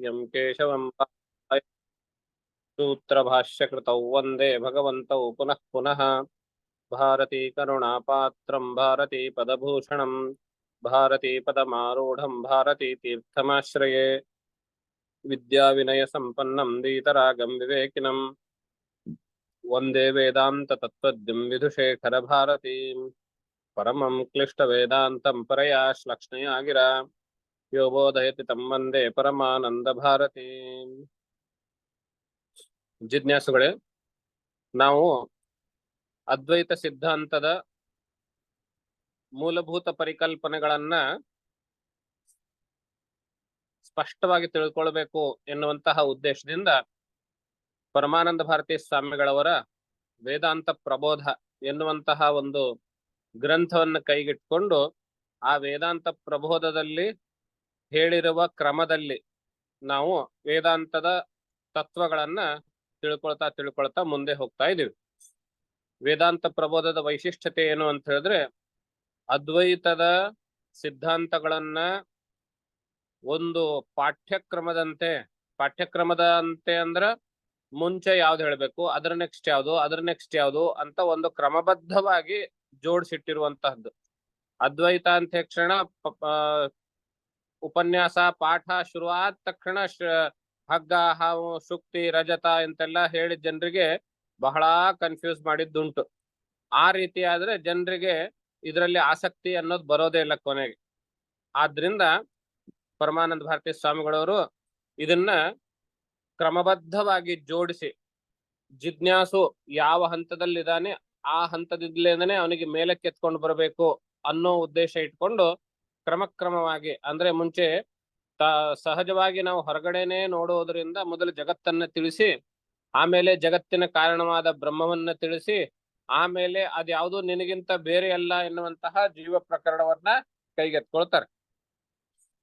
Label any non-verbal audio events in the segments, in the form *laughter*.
आचार्यं केशवं सूत्रभाष्यकृतौ वन्दे भगवन्तौ पुनः पुनः भारती करुणापात्रं भारती पदभूषणं भारती पदमारूढं भारती तीर्थमाश्रये विद्याविनयसम्पन्नं दीतरागं विवेकिनं वन्दे वेदान्ततत्त्वद्यं विधुशेखरभारतीम् परमं क्लिष्टवेदान्तं परया श्लक्ष्णया गिरा यो बोधयति तं वन्दे ಪರಮಾನಂದಭಾರತಿ ಜಿಜ್ಞಾಸುಗಳೇ ನಾವು ಅದ್ವೈತ ಸಿದ್ಧಾಂತದ ಮೂಲಭೂತ ಪರಿಕಲ್ಪನೆಗಳನ್ನ ಸ್ಪಷ್ಟವಾಗಿ ತಿಳ್ಕೊಳ್ಬೇಕು ಎನ್ನುವಂತಹ ಉದ್ದೇಶದಿಂದ ಪರಮಾನಂದ ಭಾರತಿ ಸ್ವಾಮಿಗಳವರ ವೇದಾಂತ ಪ್ರಬೋಧ ಎನ್ನುವಂತಹ ಒಂದು ಗ್ರಂಥವನ್ನು ಕೈಗಿಟ್ಕೊಂಡು ಆ ವೇದಾಂತ ಪ್ರಬೋಧದಲ್ಲಿ ಹೇಳಿರುವ ಕ್ರಮದಲ್ಲಿ ನಾವು ವೇದಾಂತದ ತತ್ವಗಳನ್ನ ತಿಳ್ಕೊಳ್ತಾ ತಿಳ್ಕೊಳ್ತಾ ಮುಂದೆ ಹೋಗ್ತಾ ಇದೀವಿ. ವೇದಾಂತ ಪ್ರಬೋಧದ ವೈಶಿಷ್ಟ್ಯತೆ ಏನು ಅಂತ ಹೇಳಿದ್ರೆ, ಅದ್ವೈತದ ಸಿದ್ಧಾಂತಗಳನ್ನ ಒಂದು ಪಾಠ್ಯಕ್ರಮದಂತೆ, ಪಾಠ್ಯಕ್ರಮದ ಅಂತೆ ಅಂದ್ರ ಮುಂಚೆ ಯಾವ್ದು ಹೇಳ್ಬೇಕು, ಅದ್ರ ನೆಕ್ಸ್ಟ್ ಯಾವ್ದು, ಅದ್ರ ನೆಕ್ಸ್ಟ್ ಯಾವ್ದು ಅಂತ ಒಂದು ಕ್ರಮಬದ್ಧವಾಗಿ ಜೋಡಿಸಿಟ್ಟಿರುವಂತಹದ್ದು. ಅದ್ವೈತ ಅಂತ ಕ್ಷಣ ಉಪನ್ಯಾಸ, ಪಾಠ ಶುರುವಾದ ತಕ್ಷಣ ಹಗ್ಗ, ಹಾವು ಶುಕ್ತಿ ರಜತ ಅಂತೆಲ್ಲ ಹೇಳಿ ಜನರಿಗೆ ಬಹಳ ಕನ್ಫ್ಯೂಸ್ ಮಾಡಿದ್ದುಂಟು. ಆ ರೀತಿ ಆದ್ರೆ ಜನರಿಗೆ ಇದರಲ್ಲಿ ಆಸಕ್ತಿ ಅನ್ನೋದು ಬರೋದೇ ಇಲ್ಲ ಕೊನೆಗೆ. ಆದ್ರಿಂದ ಪರಮಾನಂದ ಭಾರತಿ ಸ್ವಾಮಿಗಳವರು ಇದನ್ನ ಕ್ರಮಬದ್ಧವಾಗಿ ಜೋಡಿಸಿ, ಜಿಜ್ಞಾಸು ಯಾವ ಹಂತದಲ್ಲಿದ್ದಾನೆ, ಆ ಹಂತದಿಂದಲೇನೆ ಅವನಿಗೆ ಮೇಲಕ್ಕೆ ಎತ್ಕೊಂಡು ಬರಬೇಕು ಅನ್ನೋ ಉದ್ದೇಶ ಇಟ್ಕೊಂಡು ಕ್ರಮಕ್ರಮವಾಗಿ, ಅಂದ್ರೆ ಮುಂಚೆ ಸಹಜವಾಗಿ ನಾವು ಹೊರಗಡೆನೆ ನೋಡುವುದರಿಂದ ಮೊದಲು ಜಗತ್ತನ್ನ ತಿಳಿಸಿ, ಆಮೇಲೆ ಜಗತ್ತಿನ ಕಾರಣವಾದ ಬ್ರಹ್ಮವನ್ನ ತಿಳಿಸಿ, ಆಮೇಲೆ ಅದ್ಯಾವುದು ನಿನಗಿಂತ ಬೇರೆ ಅಲ್ಲ ಎನ್ನುವಂತಹ ಜೀವ ಪ್ರಕರಣವನ್ನ ಕೈಗೆತ್ಕೊಳ್ತಾರೆ.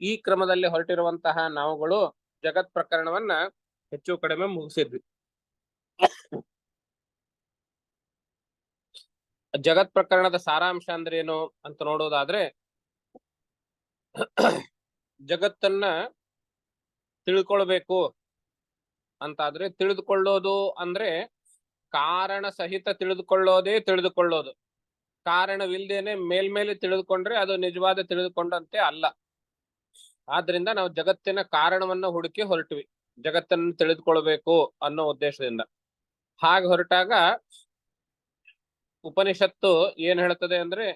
ಈ ಕ್ರಮದಲ್ಲಿ ಹೊರಟಿರುವಂತಹ ನಾವುಗಳು ಜಗತ್ ಪ್ರಕರಣವನ್ನ ಹೆಚ್ಚು ಕಡಿಮೆ ಮುಗಿಸಿದ್ವಿ. ಜಗತ್ ಪ್ರಕರಣದ ಸಾರಾಂಶ ಅಂದ್ರೆ ಏನು ಅಂತ ನೋಡೋದಾದ್ರೆ ಜಗತ್ತನ್ನ ತಿಳ್ಕೊಳ್ಬೇಕು ಅಂತಾದ್ರೆ ತಿಳಿದುಕೊಳ್ಳೋದು ಅಂದ್ರೆ ಕಾರಣ ಸಹಿತ ತಿಳಿದುಕೊಳ್ಳೋದೇ ತಿಳಿದುಕೊಳ್ಳೋದು. ಕಾರಣವಿಲ್ಲದೇನೆ ಮೇಲ್ಮೇಲೆ ತಿಳಿದುಕೊಂಡ್ರೆ ಅದು ನಿಜವಾದ ತಿಳಿದುಕೊಂಡಂತೆ ಅಲ್ಲ. ಆದ್ರಿಂದ ನಾವು ಜಗತ್ತಿನ ಕಾರಣವನ್ನ ಹುಡುಕಿ ಹೊರಟ್ವಿ. ಜಗತ್ತನ್ನು ತಿಳಿದುಕೊಳ್ಬೇಕು ಅನ್ನೋ ಉದ್ದೇಶದಿಂದ. ಹಾಗೆ ಹೊರಟಾಗ ಉಪನಿಷತ್ತು ಏನ್ ಹೇಳ್ತದೆ ಅಂದ್ರೆ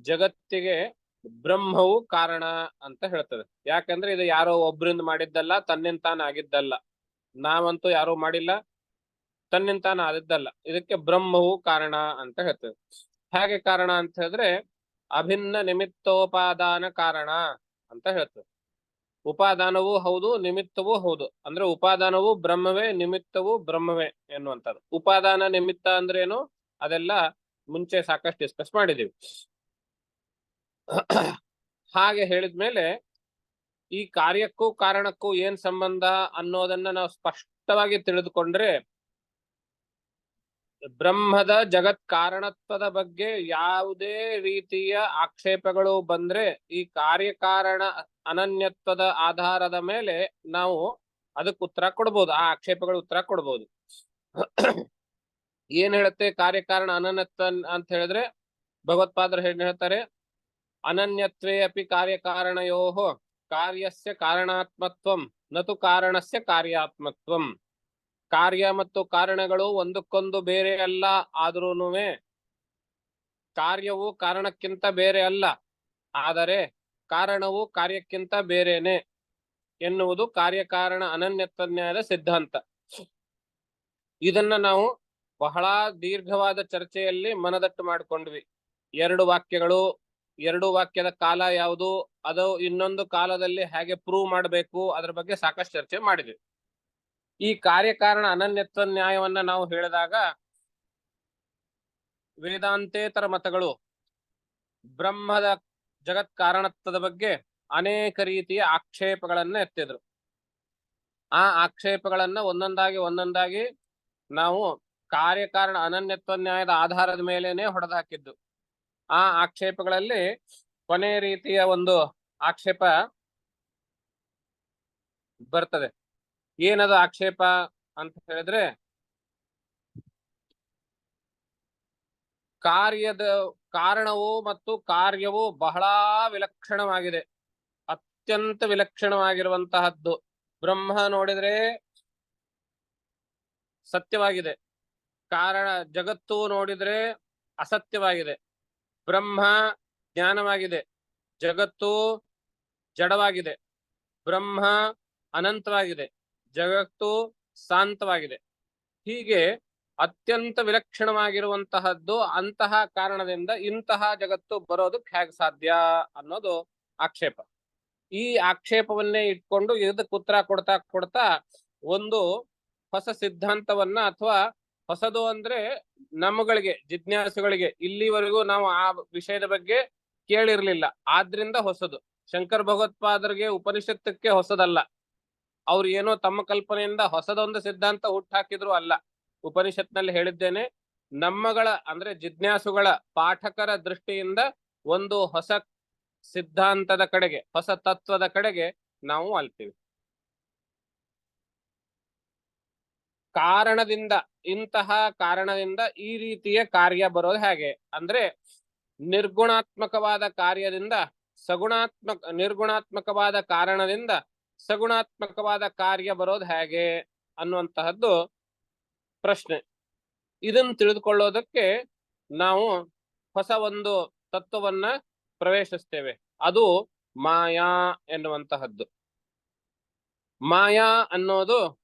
ಜಗತ್ತಿಗೆ ಬ್ರಹ್ಮವು ಕಾರಣ ಅಂತ ಹೇಳ್ತದೆ. ಯಾಕಂದ್ರೆ ಇದು ಯಾರೋ ಒಬ್ರಿಂದ ಮಾಡಿದ್ದಲ್ಲ ತನ್ನಿಂದ ತಾನು ಆಗಿದ್ದಲ್ಲ. ನಾವಂತೂ ಯಾರೋ ಮಾಡಿಲ್ಲ ತನ್ನಿಂದ ತಾನು ಆದದ್ದಲ್ಲ. ಇದಕ್ಕೆ ಬ್ರಹ್ಮವು ಕಾರಣ ಅಂತ ಹೇಳ್ತದೆ. ಹೇಗೆ ಕಾರಣ ಅಂತ ಹೇಳಿದ್ರೆ, ಅಭಿನ್ನ ನಿಮಿತ್ತೋಪಾದಾನ ಕಾರಣ ಅಂತ ಹೇಳ್ತದೆ. ಉಪಾದಾನವೂ ಹೌದು, ನಿಮಿತ್ತವೂ ಹೌದು. ಅಂದ್ರೆ ಉಪಾದಾನವು ಬ್ರಹ್ಮವೇ, ನಿಮಿತ್ತವು ಬ್ರಹ್ಮವೇ ಎನ್ನುವಂಥದ್ದು. ಉಪಾದಾನ ನಿಮಿತ್ತ ಅಂದ್ರೇನು ಅದೆಲ್ಲ ಮುಂಚೆ ಸಾಕಷ್ಟು ಡಿಸ್ಕಸ್ ಮಾಡಿದೀವಿ. ಹಾಗೆ ಹೇಳಿದ್ಮೇಲೆ ಈ ಕಾರ್ಯಕ್ಕೂ ಕಾರಣಕ್ಕೂ ಏನ್ ಸಂಬಂಧ ಅನ್ನೋದನ್ನ ನಾವು ಸ್ಪಷ್ಟವಾಗಿ ತಿಳಿದುಕೊಂಡ್ರೆ ಬ್ರಹ್ಮದ ಜಗತ್ ಕಾರಣತ್ವದ ಬಗ್ಗೆ ಯಾವುದೇ ರೀತಿಯ ಆಕ್ಷೇಪಗಳು ಬಂದ್ರೆ ಈ ಕಾರ್ಯಕಾರಣ ಅನನ್ಯತ್ವದ ಆಧಾರದ ಮೇಲೆ ನಾವು ಅದಕ್ಕೆ ಉತ್ತರ ಕೊಡ್ಬೋದು, ಆ ಆಕ್ಷೇಪಗಳು ಉತ್ತರ ಕೊಡ್ಬೋದು. ಏನ್ ಹೇಳುತ್ತೆ ಕಾರ್ಯಕಾರಣ ಅನನ್ಯತ್ವ ಅಂತ ಹೇಳಿದ್ರೆ ಭಗವತ್ಪಾದರು ಹೇಳ್ತಾರೆ? ಅನನ್ಯತ್ವೇ ಅಪಿ ಕಾರ್ಯಕಾರಣಯೋ. ಕಾರ್ಯಸ್ಯ ಕಾರಣಾತ್ಮತ್ವಂ ನತು ಕಾರಣಸ್ಯ ಕಾರ್ಯಾತ್ಮತ್ವಂ. ಕಾರ್ಯ ಮತ್ತು ಕಾರಣಗಳು ಒಂದಕ್ಕೊಂದು ಬೇರೆ ಅಲ್ಲ ಆದ್ರೂ ಕಾರ್ಯವು ಕಾರಣಕ್ಕಿಂತ ಬೇರೆ ಅಲ್ಲ, ಆದರೆ ಕಾರಣವು ಕಾರ್ಯಕ್ಕಿಂತ ಬೇರೆನೆ ಎನ್ನುವುದು ಕಾರ್ಯಕಾರಣ ಅನನ್ಯತ್ವ ನ್ಯಾಯದ ಸಿದ್ಧಾಂತ. ಇದನ್ನ ನಾವು ಬಹಳ ದೀರ್ಘವಾದ ಚರ್ಚೆಯಲ್ಲಿ ಮನದಟ್ಟು ಮಾಡಿಕೊಂಡ್ವಿ. ಎರಡು ವಾಕ್ಯಗಳು ಎರಡು ವಾಕ್ಯದ ಕಾಲ ಯಾವುದು? ಅದು ಇನ್ನೊಂದು ಕಾಲದಲ್ಲಿ ಹೇಗೆ ಪ್ರೂವ್ ಮಾಡಬೇಕು? ಅದ್ರ ಬಗ್ಗೆ ಸಾಕಷ್ಟು ಚರ್ಚೆ ಮಾಡಿದ್ವಿ. ಈ ಕಾರ್ಯಕಾರಣ ಅನನ್ಯತ್ವ ನ್ಯಾಯವನ್ನ ನಾವು ಹೇಳಿದಾಗ, ವೇದಾಂತೇತರ ಮತಗಳು ಬ್ರಹ್ಮದ ಜಗತ್ ಕಾರಣತ್ವದ ಬಗ್ಗೆ ಅನೇಕ ರೀತಿಯ ಆಕ್ಷೇಪಗಳನ್ನ ಎತ್ತಿದ್ರು. ಆ ಆಕ್ಷೇಪಗಳನ್ನ ಒಂದೊಂದಾಗಿ ಒಂದೊಂದಾಗಿ ನಾವು ಕಾರ್ಯಕಾರಣ ಅನನ್ಯತ್ವ ನ್ಯಾಯದ ಆಧಾರದ ಮೇಲೇನೆ ಹೊಡೆದು ಹಾಕಿದ್ದು ಆ ಆಕ್ಷೇಪಗಳಲ್ಲಿ ಕೊನೆ ರೀತಿಯ ಒಂದು ಆಕ್ಷೇಪ ಬರ್ತದೆ. ಏನದು ಆಕ್ಷೇಪ ಅಂತ ಹೇಳಿದ್ರೆ, ಕಾರ್ಯದ ಕಾರಣವು ಮತ್ತು ಕಾರ್ಯವು ಬಹಳ ವಿಲಕ್ಷಣವಾಗಿದೆ. ಅತ್ಯಂತ ವಿಲಕ್ಷಣವಾಗಿರುವಂತಹದ್ದು. ಬ್ರಹ್ಮ ನೋಡಿದ್ರೆ ಸತ್ಯವಾಗಿದೆ. ಕಾರಣ ಜಗತ್ತು ನೋಡಿದ್ರೆ ಅಸತ್ಯವಾಗಿದೆ. ಬ್ರಹ್ಮ ಜ್ಞಾನವಾಗಿದೆ. ಜಗತ್ತು ಜಡವಾಗಿದೆ. ಬ್ರಹ್ಮ ಅನಂತವಾಗಿದೆ. ಜಗತ್ತು ಶಾಂತವಾಗಿದೆ. ಹೀಗೆ ಅತ್ಯಂತ ವಿಲಕ್ಷಣವಾಗಿರುವಂತಹದ್ದು ಅಂತಹ ಕಾರಣದಿಂದ ಇಂತಹ ಜಗತ್ತು ಬರೋದಕ್ಕೆ ಹೇಗೆ ಸಾಧ್ಯ ಅನ್ನೋದು ಆಕ್ಷೇಪ. ಈ ಆಕ್ಷೇಪವನ್ನೇ ಇಟ್ಕೊಂಡು ಇದಕ್ಕೆ ಉತ್ತರ ಕೊಡ್ತಾ ಕೊಡ್ತಾ ಒಂದು ಹೊಸ ಸಿದ್ಧಾಂತವನ್ನ ಅಥವಾ ಹೊಸದು ಅಂದ್ರೆ ನಮ್ಮಗಳಿಗೆ, ಜಿಜ್ಞಾಸುಗಳಿಗೆ ಇಲ್ಲಿವರೆಗೂ ನಾವು ಆ ವಿಷಯದ ಬಗ್ಗೆ ಕೇಳಿರ್ಲಿಲ್ಲ. ಆದ್ರಿಂದ ಹೊಸದು. ಶಂಕರ್ ಭಗವತ್ಪಾದರಿಗೆ ಉಪನಿಷತ್ತಕ್ಕೆ ಹೊಸದಲ್ಲ. ಅವ್ರು ಏನೋ ತಮ್ಮ ಕಲ್ಪನೆಯಿಂದ ಹೊಸದೊಂದು ಸಿದ್ಧಾಂತ ಹುಟ್ಟಾಕಿದ್ರು ಅಲ್ಲ. ಉಪನಿಷತ್ನಲ್ಲಿ ಹೇಳಿದ್ದೇನೆ, ನಮ್ಮಗಳ ಅಂದ್ರೆ ಜಿಜ್ಞಾಸುಗಳ ಪಾಠಕರ ದೃಷ್ಟಿಯಿಂದ ಒಂದು ಹೊಸ ಸಿದ್ಧಾಂತದ ಕಡೆಗೆ, ಹೊಸ ತತ್ವದ ಕಡೆಗೆ ನಾವು ಅಲ್ತೀವಿ. ಕಾರಣದಿಂದ, ಇಂತಹ ಕಾರಣದಿಂದ ಈ ರೀತಿಯ ಕಾರ್ಯ ಬರೋದು ಹೇಗೆ? ಅಂದ್ರೆ ನಿರ್ಗುಣಾತ್ಮಕವಾದ ಕಾರ್ಯದಿಂದ ಸಗುಣಾತ್ಮಕ, ನಿರ್ಗುಣಾತ್ಮಕವಾದ ಕಾರಣದಿಂದ ಸಗುಣಾತ್ಮಕವಾದ ಕಾರ್ಯ ಬರೋದು ಹೇಗೆ ಅನ್ನುವಂತಹದ್ದು ಪ್ರಶ್ನೆ. ಇದನ್ನು ತಿಳಿದುಕೊಳ್ಳೋದಕ್ಕೆ ನಾವು ಹೊಸ ಒಂದು ತತ್ವವನ್ನ ಪ್ರವೇಶಿಸ್ತೇವೆ. ಅದು ಮಾಯಾ ಎನ್ನುವಂತಹದ್ದು. ಮಾಯಾ ಅನ್ನೋದು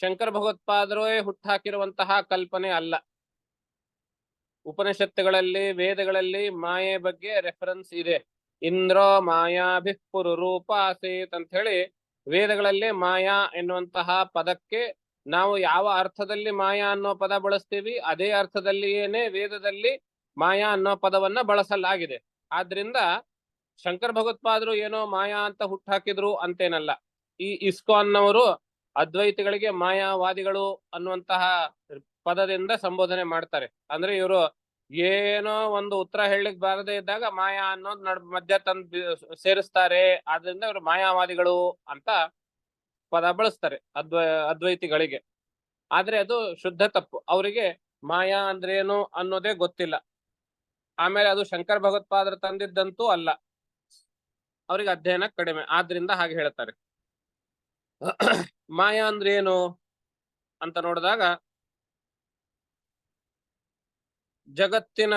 ಶಂಕರ ಭಗವತ್ಪಾದರೇ ಹುಟ್ಟಾಕಿರುವಂತಹ ಕಲ್ಪನೆ ಅಲ್ಲ. ಉಪನಿಷತ್ತುಗಳಲ್ಲಿ, ವೇದಗಳಲ್ಲಿ ಮಾಯೆ ಬಗ್ಗೆ ರೆಫರೆನ್ಸ್ ಇದೆ. ಇಂದ್ರೋ ಮಾಯಾಭಿಪುರು ರೂಪ ಆಸೀತ್ ಅಂತ ಹೇಳಿ ವೇದಗಳಲ್ಲಿ ಮಾಯಾ ಎನ್ನುವಂತಹ ಪದಕ್ಕೆ ನಾವು ಯಾವ ಅರ್ಥದಲ್ಲಿ ಮಾಯಾ ಅನ್ನೋ ಪದ ಬಳಸ್ತೀವಿ, ಅದೇ ಅರ್ಥದಲ್ಲಿಯೇನೆ ವೇದದಲ್ಲಿ ಮಾಯಾ ಅನ್ನೋ ಪದವನ್ನ ಬಳಸಲಾಗಿದೆ. ಆದ್ರಿಂದ ಶಂಕರ್ ಭಗವತ್ಪಾದರು ಏನೋ ಮಾಯಾ ಅಂತ ಹುಟ್ಟಾಕಿದ್ರು ಅಂತೇನಲ್ಲ. ಈ ಇಸ್ಕಾನ್ನವರು ಅದ್ವೈತಿಗಳಿಗೆ ಮಾಯಾವಾದಿಗಳು ಅನ್ನುವಂತಹ ಪದದಿಂದ ಸಂಬೋಧನೆ ಮಾಡ್ತಾರೆ. ಅಂದ್ರೆ ಇವರು ಏನೋ ಒಂದು ಉತ್ತರ ಹೇಳಲಿಕ್ಕೆ ಬಾರದೇ ಇದ್ದಾಗ ಮಾಯಾ ಅನ್ನೋದು ನಡ್ ಮಧ್ಯ ತಂದು ಸೇರಿಸ್ತಾರೆ. ಆದ್ರಿಂದ ಇವರು ಮಾಯಾವಾದಿಗಳು ಅಂತ ಪದ ಬಳಸ್ತಾರೆ ಅದ್ವೈ ಅದ್ವೈತಿಗಳಿಗೆ. ಆದ್ರೆ ಅದು ಶುದ್ಧ ತಪ್ಪು. ಅವರಿಗೆ ಮಾಯಾ ಅಂದ್ರೇನು ಅನ್ನೋದೇ ಗೊತ್ತಿಲ್ಲ. ಆಮೇಲೆ ಅದು ಶಂಕರ ಭಗವತ್ಪಾದ್ರ ತಂದಿದ್ದಂತೂ ಅಲ್ಲ. ಅವರಿಗೆ ಅಧ್ಯಯನ ಕಡಿಮೆ. ಆದ್ರಿಂದ ಹಾಗೆ ಹೇಳ್ತಾರೆ. ಮಾಯಾ ಅಂದ್ರೆ ಏನು ಅಂತ ನೋಡಿದಾಗ ಜಗತ್ತಿನ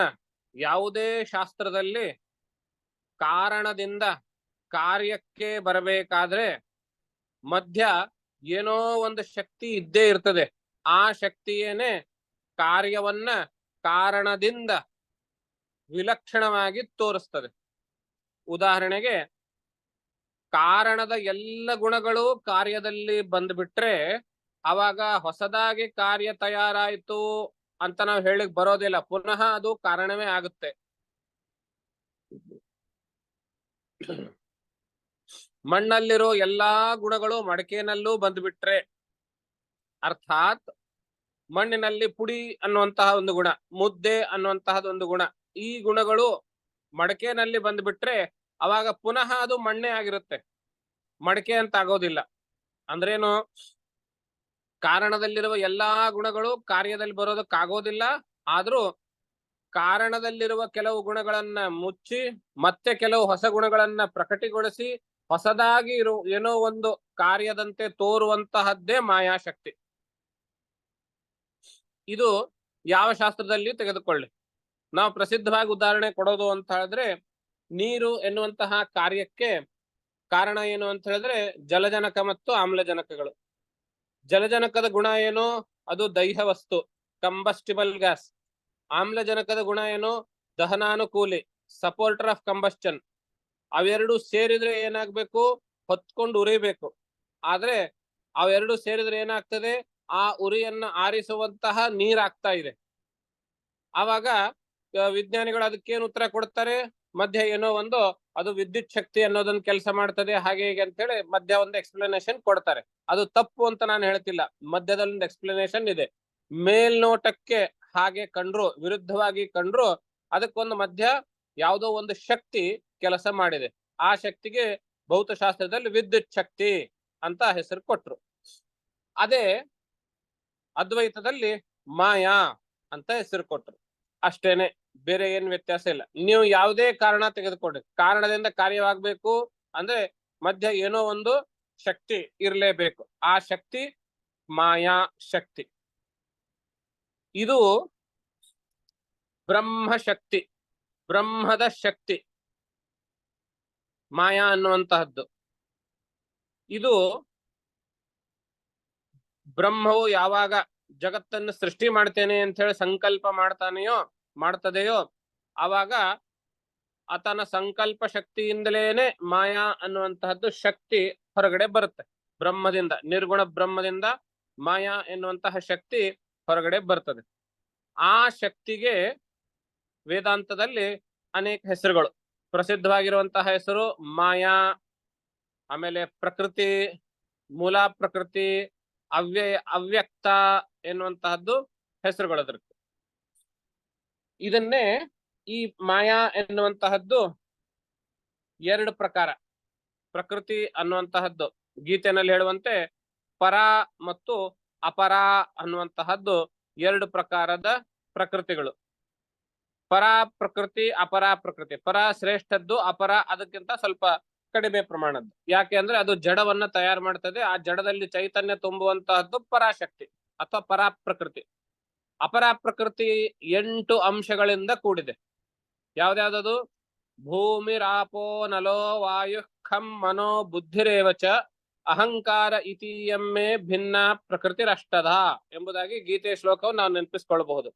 ಯಾವುದೇ ಶಾಸ್ತ್ರದಲ್ಲಿ ಕಾರಣದಿಂದ ಕಾರ್ಯಕ್ಕೆ ಬರಬೇಕಾದ್ರೆ ಮಧ್ಯ ಏನೋ ಒಂದು ಶಕ್ತಿ ಇದ್ದೇ ಇರ್ತದೆ. ಆ ಶಕ್ತಿಯೇನೆ ಕಾರ್ಯವನ್ನ ಕಾರಣದಿಂದ ವಿಲಕ್ಷಣವಾಗಿ ತೋರಿಸ್ತದೆ. ಉದಾಹರಣೆಗೆ ಕಾರಣದ ಎಲ್ಲ ಗುಣಗಳು ಕಾರ್ಯದಲ್ಲಿ ಬಂದ್ಬಿಟ್ರೆ ಅವಾಗ ಹೊಸದಾಗಿ ಕಾರ್ಯ ತಯಾರಾಯ್ತು ಅಂತ ನಾವು ಹೇಳಿಕ್ ಬರೋದಿಲ್ಲ. ಪುನಃ ಅದು ಕಾರಣವೇ ಆಗುತ್ತೆ. ಮಣ್ಣಲ್ಲಿರೋ ಎಲ್ಲಾ ಗುಣಗಳು ಮಡಕೆನಲ್ಲೂ ಬಂದ್ಬಿಟ್ರೆ ಅರ್ಥಾತ್ ಮಣ್ಣಿನಲ್ಲಿ ಪುಡಿ ಅನ್ನುವಂತಹ ಒಂದು ಗುಣ, ಮುದ್ದೆ ಅನ್ನುವಂತಹದೊಂದು ಗುಣ ಈ ಗುಣಗಳು ಮಡಕೆನಲ್ಲಿ ಬಂದ್ಬಿಟ್ರೆ ಅವಾಗ ಪುನಃ ಅದು ಮಣ್ಣೆ ಆಗಿರುತ್ತೆ. ಮಡಕೆ ಅಂತ ಆಗೋದಿಲ್ಲ. ಅಂದ್ರೇನು? ಕಾರಣದಲ್ಲಿರುವ ಎಲ್ಲಾ ಗುಣಗಳು ಕಾರ್ಯದಲ್ಲಿ ಬರೋದಕ್ಕಾಗೋದಿಲ್ಲ. ಆದ್ರೂ ಕಾರಣದಲ್ಲಿರುವ ಕೆಲವು ಗುಣಗಳನ್ನ ಮುಚ್ಚಿ, ಮತ್ತೆ ಕೆಲವು ಹೊಸ ಗುಣಗಳನ್ನ ಪ್ರಕಟಿಗೊಳಿಸಿ, ಹೊಸದಾಗಿ ಇರು, ಏನೋ ಒಂದು ಕಾರ್ಯದಂತೆ ತೋರುವಂತಹದ್ದೇ ಮಾಯಾಶಕ್ತಿ. ಇದು ಯಾವ ಶಾಸ್ತ್ರದಲ್ಲಿ ತೆಗೆದುಕೊಳ್ಳಿ. ನಾವು ಪ್ರಸಿದ್ಧವಾಗಿ ಉದಾಹರಣೆ ಕೊಡೋದು ಅಂತ ಹೇಳಿದ್ರೆ ನೀರು ಎನ್ನುವಂತಹ ಕಾರ್ಯಕ್ಕೆ ಕಾರಣ ಏನು ಅಂತ ಹೇಳಿದ್ರೆ ಜಲಜನಕ ಮತ್ತು ಆಮ್ಲಜನಕಗಳು. ಜಲಜನಕದ ಗುಣ ಏನು? ಅದು ದೈಹ ವಸ್ತು, ಕಂಬಸ್ಟಿಬಲ್ ಗ್ಯಾಸ್. ಆಮ್ಲಜನಕದ ಗುಣ ಏನು? ದಹನಾನುಕೂಲಿ, ಸಪೋರ್ಟರ್ ಆಫ್ ಕಂಬಸ್ಟನ್. ಅವೆರಡು ಸೇರಿದ್ರೆ ಏನಾಗ್ಬೇಕು? ಹೊತ್ಕೊಂಡು ಉರಿಬೇಕು. ಆದ್ರೆ ಅವೆರಡು ಸೇರಿದ್ರೆ ಏನಾಗ್ತದೆ? ಆ ಉರಿಯನ್ನ ಆರಿಸುವಂತಹ ನೀರಾಗ್ತಾ ಇದೆ. ಆವಾಗ, ವಿಜ್ಞಾನಿಗಳು ಅದಕ್ಕೇನು ಉತ್ತರ ಕೊಡ್ತಾರೆ? ಮಧ್ಯ ಏನೋ ಒಂದು ಅದು ವಿದ್ಯುತ್ ಶಕ್ತಿ ಅನ್ನೋದೊಂದು ಕೆಲಸ ಮಾಡ್ತದೆ, ಹಾಗೆ ಹೀಗೆ ಅಂತೇಳಿ ಮಧ್ಯ ಒಂದು ಎಕ್ಸ್ಪ್ಲನೇಷನ್ ಕೊಡ್ತಾರೆ. ಅದು ತಪ್ಪು ಅಂತ ನಾನು ಹೇಳ್ತಿಲ್ಲ. ಮಧ್ಯದಲ್ಲಿ ಒಂದು ಎಕ್ಸ್ಪ್ಲನೇಷನ್ ಇದೆ. ಮೇಲ್ನೋಟಕ್ಕೆ ಹಾಗೆ ಕಂಡ್ರು, ವಿರುದ್ಧವಾಗಿ ಕಂಡ್ರು, ಅದಕ್ಕೊಂದು ಮಧ್ಯ ಯಾವುದೋ ಒಂದು ಶಕ್ತಿ ಕೆಲಸ ಮಾಡಿದೆ. ಆ ಶಕ್ತಿಗೆ ಭೌತಶಾಸ್ತ್ರದಲ್ಲಿ ವಿದ್ಯುತ್ ಶಕ್ತಿ ಅಂತ ಹೆಸರು ಕೊಟ್ರು. ಅದೇ ಅದ್ವೈತದಲ್ಲಿ ಮಾಯಾ ಅಂತ ಹೆಸರು ಕೊಟ್ರು. ಅಷ್ಟೇನೆ. ಬೇರೆ ಏನ್ ವ್ಯತ್ಯಾಸ ಇಲ್ಲ. ನೀವು ಯಾವುದೇ ಕಾರಣ ತೆಗೆದುಕೊಡ್ರಿ ಕಾರಣದಿಂದ ಕಾರ್ಯವಾಗಬೇಕು ಅಂದ್ರೆ ಮಧ್ಯ ಏನೋ ಒಂದು ಶಕ್ತಿ ಇರಲೇಬೇಕು. ಆ ಶಕ್ತಿ ಮಾಯಾ ಶಕ್ತಿ. ಇದು ಬ್ರಹ್ಮ ಶಕ್ತಿ. ಬ್ರಹ್ಮದ ಶಕ್ತಿ. ಮಾಯಾ ಅನ್ನುವಂತಹದ್ದು. ಇದು ಬ್ರಹ್ಮವು ಯಾವಾಗ ಜಗತ್ತನ್ನು ಸೃಷ್ಟಿ ಮಾಡ್ತೇನೆ ಅಂತ ಹೇಳಿ ಸಂಕಲ್ಪ ಮಾಡ್ತಾನೆಯೋ ಮಾಡ್ತದೆಯೋ? ಆವಾಗ ಆತನ ಸಂಕಲ್ಪ ಶಕ್ತಿಯಿಂದಲೇನೆ ಮಾಯಾ ಅನ್ನುವಂತಹದ್ದು ಶಕ್ತಿ ಹೊರಗಡೆ ಬರುತ್ತೆ. ಬ್ರಹ್ಮದಿಂದ, ನಿರ್ಗುಣ ಬ್ರಹ್ಮದಿಂದ ಮಾಯಾ ಎನ್ನುವಂತಹ ಶಕ್ತಿ ಹೊರಗಡೆ ಬರ್ತದೆ. ಆ ಶಕ್ತಿಗೆ ವೇದಾಂತದಲ್ಲಿ ಅನೇಕ ಹೆಸರುಗಳು. ಪ್ರಸಿದ್ಧವಾಗಿರುವಂತಹ ಹೆಸರು ಮಾಯಾ, ಆಮೇಲೆ ಪ್ರಕೃತಿ, ಮೂಲ ಪ್ರಕೃತಿ, ಅವ್ಯಯ, ಅವ್ಯಕ್ತ ಎನ್ನುವಂತಹದ್ದು ಹೆಸರುಗಳು ಇದನ್ನೇ ಈ ಮಾಯಾ ಎನ್ನುವಂತಹದ್ದು ಎರಡು ಪ್ರಕಾರ. ಪ್ರಕೃತಿ ಅನ್ನುವಂತಹದ್ದು, ಗೀತೆನಲ್ಲಿ ಹೇಳುವಂತೆ ಪರ ಮತ್ತು ಅಪರ ಅನ್ನುವಂತಹದ್ದು ಎರಡು ಪ್ರಕಾರದ ಪ್ರಕೃತಿಗಳು. ಪರ ಪ್ರಕೃತಿ, ಅಪರ ಪ್ರಕೃತಿ. ಪರ ಶ್ರೇಷ್ಠದ್ದು, ಅಪರ ಅದಕ್ಕಿಂತ ಸ್ವಲ್ಪ ಕಡಿಮೆ ಪ್ರಮಾಣದ್ದು. ಯಾಕೆ ಅಂದ್ರೆ ಅದು ಜಡವನ್ನ ತಯಾರು ಮಾಡ್ತದೆ. ಆ ಜಡದಲ್ಲಿ ಚೈತನ್ಯ ತುಂಬುವಂತಹದ್ದು ಪರಾಶಕ್ತಿ ಅಥವಾ ಪರಾ ಪ್ರಕೃತಿ ಅಪರಾ ಪ್ರಕೃತಿ ಎಂಟು ಅಂಶಗಳಿಂದ ಕೂಡಿದೆ. ಯಾವ್ದ್ಯಾವ್ದದು? ಭೂಮಿರಾಪೋ ನಲೋ ವಾಯು ಖಂ ಮನೋ ಬುದ್ಧಿರೇವಚ ಅಹಂಕಾರ ಇತಿಯಮ್ಮೆ ಭಿನ್ನ ಪ್ರಕೃತಿ ರಷ್ಟದ ಎಂಬುದಾಗಿ ಗೀತೆ ಶ್ಲೋಕವನ್ನು ನಾವು ನೆನಪಿಸ್ಕೊಳ್ಬಹುದು.